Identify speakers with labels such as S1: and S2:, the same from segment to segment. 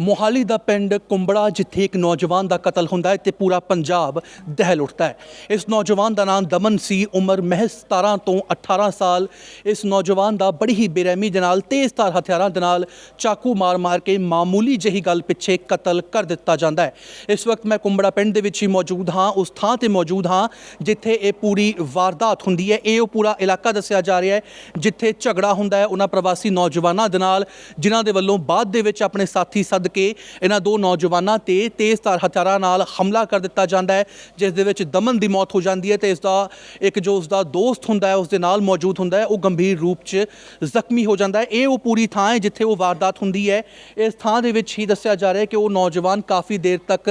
S1: ਮੋਹਾਲੀ ਦਾ ਪਿੰਡ ਕੁੰਬੜਾ, ਜਿੱਥੇ ਇੱਕ ਨੌਜਵਾਨ ਦਾ ਕਤਲ ਹੁੰਦਾ ਹੈ ਤੇ ਪੂਰਾ ਪੰਜਾਬ ਦਹਿਲ ਉੱਠਦਾ ਹੈ। ਇਸ ਨੌਜਵਾਨ ਦਾ ਨਾਮ ਦਮਨ ਸੀ, ਉਮਰ ਮਹਿਜ਼ 17 ਤੋਂ 18 ਸਾਲ। ਇਸ ਨੌਜਵਾਨ ਦਾ ਬੜੀ ਹੀ ਬੇਰਹਿਮੀ ਦੇ ਨਾਲ, ਤੇਜ਼ਧਾਰ ਹਥਿਆਰਾਂ ਦੇ ਨਾਲ ਚਾਕੂ ਮਾਰ-ਮਾਰ ਕੇ ਮਾਮੂਲੀ ਜਿਹੀ ਗੱਲ ਪਿੱਛੇ ਕਤਲ ਕਰ ਦਿੱਤਾ ਜਾਂਦਾ ਹੈ। ਇਸ ਵਕਤ ਮੈਂ ਕੁੰਬੜਾ ਪਿੰਡ ਦੇ ਵਿੱਚ ਹੀ ਮੌਜੂਦ ਹਾਂ, ਉਸ ਥਾਂ ਤੇ ਮੌਜੂਦ ਹਾਂ, ਜਿੱਥੇ ਇਹ ਪੂਰੀ ਵਾਰਦਾਤ ਹੁੰਦੀ ਹੈ। ਇਹ ਉਹ ਪੂਰਾ ਇਲਾਕਾ ਦੱਸਿਆ ਜਾ ਰਿਹਾ ਹੈ, ਜਿੱਥੇ ਝਗੜਾ ਹੁੰਦਾ ਹੈ। ਉਹਨਾਂ ਪ੍ਰਵਾਸੀ ਨੌਜਵਾਨਾਂ ਦੇ ਨਾਲ, ਜਿਨ੍ਹਾਂ ਦੇ ਵੱਲੋਂ ਬਾਅਦ ਦੇ ਵਿੱਚ ਆਪਣੇ ਸਾਥੀ ਸੱਦ ਕੇ ਇਹਨਾਂ ਦੋ ਨੌਜਵਾਨਾਂ ਤੇ ਤੇਜ਼ਧਾਰ ਹਥਿਆਰਾਂ ਨਾਲ ਹਮਲਾ ਕਰ ਦਿੱਤਾ ਜਾਂਦਾ ਹੈ, ਜਿਸ ਦੇ ਵਿੱਚ ਦਮਨ ਦੀ ਮੌਤ ਹੋ ਜਾਂਦੀ ਹੈ ਤੇ ਇਸ ਦਾ ਇੱਕ ਜੋ ਉਸ ਦਾ ਦੋਸਤ ਹੁੰਦਾ ਹੈ ਉਸ ਦੇ ਨਾਲ ਮੌਜੂਦ ਹੁੰਦਾ ਹੈ, ਉਹ ਗੰਭੀਰ ਰੂਪ 'ਚ ਜ਼ਖਮੀ ਹੋ ਜਾਂਦਾ ਹੈ। ਇਹ ਉਹ ਪੂਰੀ ਥਾਂ ਹੈ ਜਿੱਥੇ ਉਹ ਵਾਰਦਾਤ ਹੁੰਦੀ ਹੈ। ਇਸ ਥਾਂ ਦੇ ਵਿੱਚ ਹੀ ਦੱਸਿਆ ਜਾ ਰਿਹਾ ਹੈ ਕਿ ਉਹ ਨੌਜਵਾਨ ਕਾਫੀ ਦੇਰ ਤੱਕ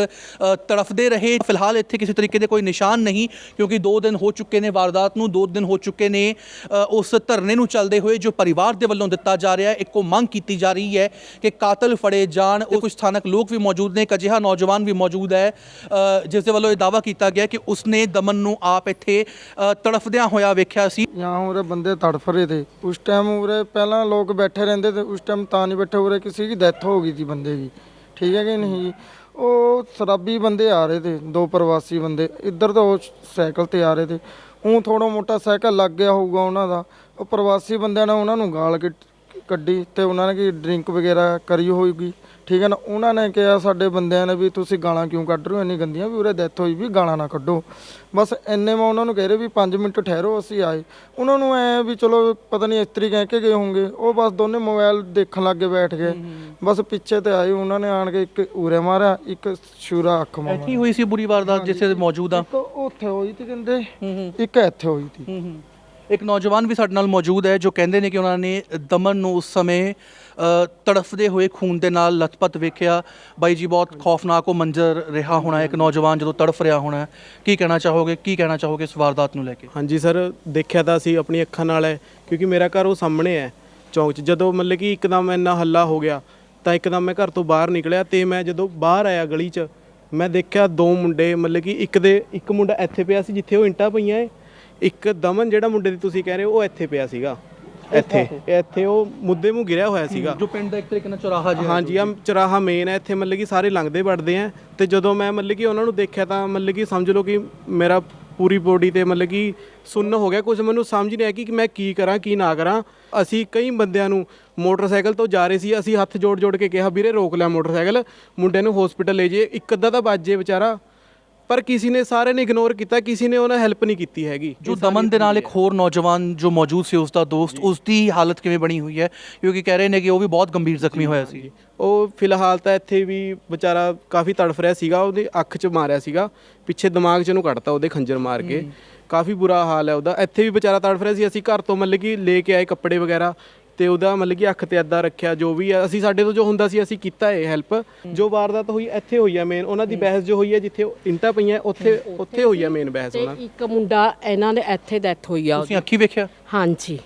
S1: ਤੜਫਦੇ ਰਹੇ। ਫਿਲਹਾਲ ਇੱਥੇ ਕਿਸੇ ਤਰੀਕੇ ਦੇ ਕੋਈ ਨਿਸ਼ਾਨ ਨਹੀਂ, ਕਿਉਂਕਿ 2 ਦਿਨ ਹੋ ਚੁੱਕੇ ਨੇ ਵਾਰਦਾਤ ਨੂੰ 2 ਦਿਨ ਹੋ ਚੁੱਕੇ ਨੇ ਉਸ ਧਰਨੇ ਨੂੰ ਚੱਲਦੇ ਹੋਏ ਜੋ ਪਰਿਵਾਰ ਦੇ ਵੱਲੋਂ ਦਿੱਤਾ ਜਾ ਰਿਹਾ ਹੈ, ਇੱਕੋ ਮੰਗ ਕੀਤੀ ਜਾ ਰਹੀ ਹੈ ਕਿ ਕਾਤਲ ਫੜੇ ਜਾਣ। ਉਹ ਕੁਝ ਸਥਾਨਕ ਲੋਕ ਵੀ ਮੌਜੂਦ ਨੇ ਇੱਕ ਅਜਿਹਾ ਨੌਜਵਾਨ ਵੀ ਮੌਜੂਦ ਹੈ ਜਿਸ ਦੇ ਵੱਲੋਂ ਇਹ ਦਾਵਾ ਕੀਤਾ ਗਿਆ ਕਿ ਉਸਨੇ ਦਮਨ ਨੂੰ ਆਪ ਇੱਥੇ ਤੜਫਦਿਆਂ ਹੋਇਆ ਵੇਖਿਆ ਸੀ।
S2: ਜਾਂ ਉਰੇ ਬੰਦੇ ਤੜਫ ਰਹੇ ਤੇ। ਉਸ ਟਾਈਮ ਉਰੇ ਪਹਿਲਾਂ ਲੋਕ ਬੈਠੇ ਰਹਿੰਦੇ ਤੇ ਉਸ ਟਾਈਮ ਤਾਂ ਨਹੀਂ ਬੈਠੇ ਉਰੇ ਕਿਸੇ ਦੀ ਡੈਥ ਹੋ ਗਈ ਸੀ ਬੰਦੇ ਦੀ। ਠੀਕ ਹੈ ਕਿ ਨਹੀਂ ਉਹ ਸ਼ਰਾਬੀ ਬੰਦੇ ਆ ਰਹੇ ਤੇ ਦੋ ਪ੍ਰਵਾਸੀ ਬੰਦੇ। ਇੱਧਰ ਤੋਂ ਉਹ ਸਾਈਕਲ ਤੇ ਆ ਰਹੇ ਤੇ। ਉਹ ਥੋੜਾ ਮੋਟਾ ਸਾਈਕਲ ਲੱਗ ਗਿਆ ਹੋਊਗਾ ਉਹਨਾਂ ਦਾ। ਉਹ ਪ੍ਰਵਾਸੀ ਬੰਦਿਆਂ ਨੇ ਉਹਨਾਂ ਨੂੰ ਗਾਲ ਕੱਢੀ ਤੇ ਉਹਨਾਂ ਨੇ ਕਿ ਡਰਿੰਕ ਵਗੈਰਾ ਕਰੀ ਹੋਊਗੀ। ਠੀਕ ਹੈ ਨਾ ਉਹਨਾਂ ਨੇ ਕਿਹਾ ਸਾਡੇ ਬੰਦਿਆਂ ਨੇ ਵੀ ਤੁਸੀਂ ਗਾਲਾਂ ਕਿਉਂ ਕੱਢ ਰਹੇ ਹੋ? ਇੰਨੀ ਗੰਦੀਆਂ ਵੀ ਉਰੇ ਡੈਥ ਹੋਈ ਵੀ ਗਾਲਾਂ ਨਾ ਕੱਢੋ। ਬਸ ਇੰਨੇ ਮੈਂ ਉਹਨਾਂ ਨੂੰ ਕਹਿ ਰਿਹਾ ਵੀ 5 ਮਿੰਟ ਠਹਿਰੋ ਅਸੀਂ ਆਏ। ਉਹਨਾਂ ਨੂੰ ਐ ਵੀ ਚਲੋ ਪਤਾ ਨਹੀਂ ਇਸਤਰੀ ਕਹਿ ਕੇ ਗਏ ਹੋਣਗੇ। ਉਹ ਬਸ ਦੋਨੇ ਮੋਬਾਈਲ ਦੇਖਣ ਲੱਗੇ ਬੈਠ ਗਏ। ਬਸ ਪਿੱਛੇ ਤੇ ਆਏ ਉਹਨਾਂ ਨੇ ਆਣ ਕੇ ਇੱਕ ਉਰੇ ਮਾਰਿਆ ਇੱਕ ਸ਼ੂਰਾ ਅੱਖ ਮਾਰਿਆ।
S1: ਇੱਥੇ ਹੋਈ ਸੀ ਬੁਰੀ ਵਾਰਦਾਤ ਜਿੱਥੇ ਮੌਜੂਦ ਆ?
S2: ਇੱਕ ਉੱਥੇ ਹੋਈ ਸੀ ਕਹਿੰਦੇ। ਇੱਕ ਇੱਥੇ ਹੋਈ
S1: ਹੂੰ। ਇੱਕ ਨੌਜਵਾਨ ਵੀ ਸਾਡੇ ਨਾਲ ਮੌਜੂਦ ਹੈ ਜੋ ਕਹਿੰਦੇ ਨੇ ਕਿ ਉਹਨਾਂ ਨੇ ਦਮਨ ਨੂੰ ਉਸ ਸਮੇਂ ਅ, ਤੜਫਦੇ ਹੋਏ ਖੂਨ ਦੇ ਨਾਲ ਲਥਪਥ ਵੇਖਿਆ। ਬਾਈ ਜੀ ਬਹੁਤ ਖੌਫਨਾਕ ਉਹ ਮੰਜ਼ਰ ਰਿਹਾ ਹੋਣਾ ਇੱਕ ਨੌਜਵਾਨ ਜਦੋਂ ਤੜਫ ਰਿਹਾ ਹੋਣਾ ਕੀ ਕਹਿਣਾ ਚਾਹੋਗੇ ਕੀ ਕਹਿਣਾ ਚਾਹੋਗੇ ਇਸ ਵਾਰਦਾਤ ਨੂੰ ਲੈ ਕੇ?
S3: ਹਾਂਜੀ ਸਰ ਦੇਖਿਆ ਤਾਂ ਅਸੀਂ ਆਪਣੀ ਅੱਖਾਂ ਨਾਲ ਹੈ ਕਿਉਂਕਿ ਮੇਰਾ ਘਰ ਉਹ ਸਾਹਮਣੇ ਹੈ ਚੌਂਕ 'ਚ। ਜਦੋਂ ਮਤਲਬ ਕਿ ਇੱਕਦਮ ਇੰਨਾ ਹੱਲਾ ਹੋ ਗਿਆ ਤਾਂ ਇੱਕਦਮ ਮੈਂ ਘਰ ਤੋਂ ਬਾਹਰ ਨਿਕਲਿਆ ਤੇ ਮੈਂ ਜਦੋਂ ਬਾਹਰ ਆਇਆ ਗਲੀ 'ਚ ਮੈਂ ਦੇਖਿਆ ਦੋ ਮੁੰਡੇ ਮਤਲਬ ਕਿ ਇੱਕ ਦੇ ਇੱਕ ਮੁੰਡਾ ਇੱਥੇ ਪਿਆ ਸੀ ਜਿੱਥੇ ਉਹ ਇੰਟਾਂ ਪਈਆਂ ਏ। ਇੱਕ ਦਮਨ ਜਿਹੜਾ ਮੁੰਡੇ ਦੀ ਤੁਸੀਂ ਕਹਿ ਰਹੇ ਹੋ ਉਹ ਇੱਥੇ ਪਿਆ ਸੀਗਾ। ਇੱਥੇ ਇੱਥੇ ਉਹ ਮੁੱਦੇ ਮੂੰਹ ਗਿਰਿਆ ਹੋਇਆ ਸੀਗਾ।
S1: ਜੋ ਪਿੰਡ ਦਾ ਇੱਕ ਤਰੀਕੇ ਨਾਲ ਚੌਰਾਹਾ ਜਿਹਾ
S3: ਹਾਂਜੀ ਆ ਚਰਾਹਾ ਮੇਨ ਹੈ। ਇੱਥੇ ਮਤਲਬ ਕਿ ਸਾਰੇ ਲੰਘਦੇ ਵੜਦੇ ਆ। ਤੇ ਜਦੋਂ ਮੈਂ ਮਤਲਬ ਕਿ ਉਹਨਾਂ ਨੂੰ ਦੇਖਿਆ ਤਾਂ ਮਤਲਬ ਕਿ ਸਮਝ ਲਓ ਕਿ ਮੇਰਾ ਪੂਰੀ ਬੋਡੀ ਤੇ ਮਤਲਬ ਕਿ ਸੁੰਨ ਹੋ ਗਿਆ। ਕੁਝ ਮੈਨੂੰ ਸਮਝ ਨਹੀਂ ਆਇਆ ਕਿ ਮੈਂ ਕੀ ਕਰਾਂ ਕੀ ਨਾ ਕਰਾਂ। ਅਸੀਂ ਕਈ ਬੰਦਿਆਂ ਨੂੰ ਮੋਟਰਸਾਈਕਲ ਤੋਂ ਜਾ ਰਹੇ ਸੀ। ਅਸੀਂ ਹੱਥ ਜੋੜ ਜੋੜ ਕੇ ਕਿਹਾ ਵੀਰੇ ਰੋਕ ਲੈ ਮੋਟਰਸਾਈਕਲ। ਮੁੰਡੇ ਨੂੰ ਹਸਪੀਟਲ ਲੈ ਜੇ ਇੱਕ ਅੱਧਾ ਤਾਂ ਬਾਜੇ ਵਿਚਾਰਾ। ਪਰ ਕਿਸੇ ਨੇ ਸਾਰੇ ਨੇ ਇਗਨੋਰ ਕੀਤਾ ਕਿਸੇ ਨੇ ਉਹਨਾਂ ਹੈਲਪ ਨਹੀਂ ਕੀਤੀ ਹੈਗੀ।
S1: ਜੋ ਦਮਨ ਦੇ ਨਾਲ ਇੱਕ ਹੋਰ ਨੌਜਵਾਨ ਜੋ ਮੌਜੂਦ ਸੀ ਉਸ ਦਾ ਦੋਸਤ ਉਸ ਦੀ ਹਾਲਤ ਕਿਵੇਂ ਬਣੀ ਹੋਈ ਹੈ? ਕਿਉਂਕਿ ਕਹਿ ਰਹੇ ਨੇ ਕਿ ਉਹ ਵੀ ਬਹੁਤ ਗੰਭੀਰ ਜ਼ਖਮੀ ਹੋਇਆ ਸੀ।
S3: ਉਹ ਫਿਲਹਾਲ ਤਾਂ ਇੱਥੇ ਵੀ ਵਿਚਾਰਾ ਕਾਫੀ ਤੜਫ ਰਿਹਾ ਸੀਗਾ ਉਹਦੀ ਅੱਖ 'ਚ ਮਾਰਿਆ ਸੀਗਾ ਪਿੱਛੇ ਦਿਮਾਗ 'ਚ ਨੂੰ ਕੱਢਤਾ ਉਹਦੇ ਖੰਜਰ ਮਾਰ ਕੇ। ਕਾਫੀ ਬੁਰਾ ਹਾਲ ਹੈ ਉਹਦਾ। ਇੱਥੇ ਵੀ ਵਿਚਾਰਾ ਤੜਫ ਰਿਹਾ ਸੀ ਅਸੀਂ ਘਰ ਤੋਂ ਮਤਲਬ ਕਿ ਲੈ ਕੇ ਆਏ ਕੱਪੜੇ ਵਗੈਰਾ ਤੇ ਉਹਦਾ ਮਤਲਬ ਕਿ ਅੱਖ ਤੇ ਅੱਧਾ ਰੱਖਿਆ ਜੋ ਵੀ ਹੈ ਅਸੀਂ ਸਾਡੇ ਤੋਂ ਜੋ ਹੁੰਦਾ ਸੀ ਅਸੀਂ ਕੀਤਾ ਇਹ ਹੈਲਪ ਜੋ ਵਾਰਦਾਤ ਹੋਈ ਇੱਥੇ ਹੋਈ ਹੈ ਮੇਨ ਉਹਨਾਂ ਦੀ ਬਹਿਸ ਜੋ ਹੋਈ ਹੈ ਜਿੱਥੇ ਇੰਟਾਂ ਪਈਆਂ ਉੱਥੇ ਉੱਥੇ ਹੋਈ ਹੈ ਮੇਨ ਬਹਿਸ
S4: ਤੇ
S3: ਉਹਨਾਂ
S4: ਇੱਕ ਮੁੰਡਾ ਇਹਨਾਂ ਦੇ ਇੱਥੇ ਡੈਥ ਹੋਈ ਆ
S1: ਤੁਸੀਂ ਅੱਖੀ ਵੇਖਿਆ?
S4: ਹਾਂਜੀ।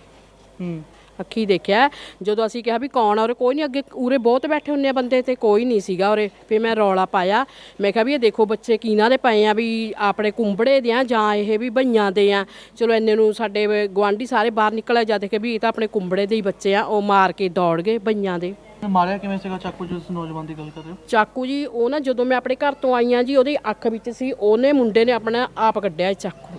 S1: ਹੂੰ।
S4: ਅੱਖੀ ਦੇਖਿਆ ਜਦੋਂ ਅਸੀਂ ਕਿਹਾ ਵੀ ਕੌਣ ਆ ਉਰੇ ਕੋਈ ਨਹੀਂ ਅੱਗੇ ਉਰੇ ਬਹੁਤ ਬੈਠੇ ਹੁੰਨੇ ਆ ਬੰਦੇ ਤੇ ਕੋਈ ਨਹੀਂ ਸੀਗਾ ਉਰੇ। ਫਿਰ ਮੈਂ ਰੌਲਾ ਪਾਇਆ। ਮੈਂ ਕਿਹਾ ਵੀ ਇਹ ਦੇਖੋ ਬੱਚੇ ਕਿਹਨਾਂ ਦੇ ਪਏ ਆ ਵੀ ਆਪਣੇ ਕੁੰਬੜੇ ਦੇ ਆ ਜਾਂ ਇਹ ਵੀ ਭਈਆਂ ਦੇ ਆ। ਚਲੋ ਇੰਨੇ ਨੂੰ ਸਾਡੇ ਗਵਾਂਢੀ ਸਾਰੇ ਬਾਹਰ ਨਿਕਲੇ ਜਦ ਕਿ ਵੀ ਇਹ ਤਾਂ ਆਪਣੇ ਕੁੰਬੜੇ ਦੇ ਹੀ ਬੱਚੇ ਆ। ਉਹ ਮਾਰ ਕੇ ਦੌੜ ਗਏ ਭਈਆਂ ਦੇ।
S1: ਮਾਰਿਆ ਕਿਵੇਂ ਸੀਗਾ? ਚਾਕੂ ਜਿਸ ਨੌਜਵਾਨ ਦੀ ਗੱਲ ਕਰ ਰਹੇ ਹੋ?
S4: ਚਾਕੂ ਜੀ ਉਹ ਨਾ ਜਦੋਂ ਮੈਂ ਆਪਣੇ ਘਰ ਤੋਂ ਆਈ ਆ ਜੀ ਉਹਦੀ ਅੱਖ ਵਿੱਚ ਸੀ। ਉਹਨੇ ਮੁੰਡੇ ਨੇ ਆਪਣਾ ਆਪ ਕੱਢਿਆ ਇਹ ਚਾਕੂ।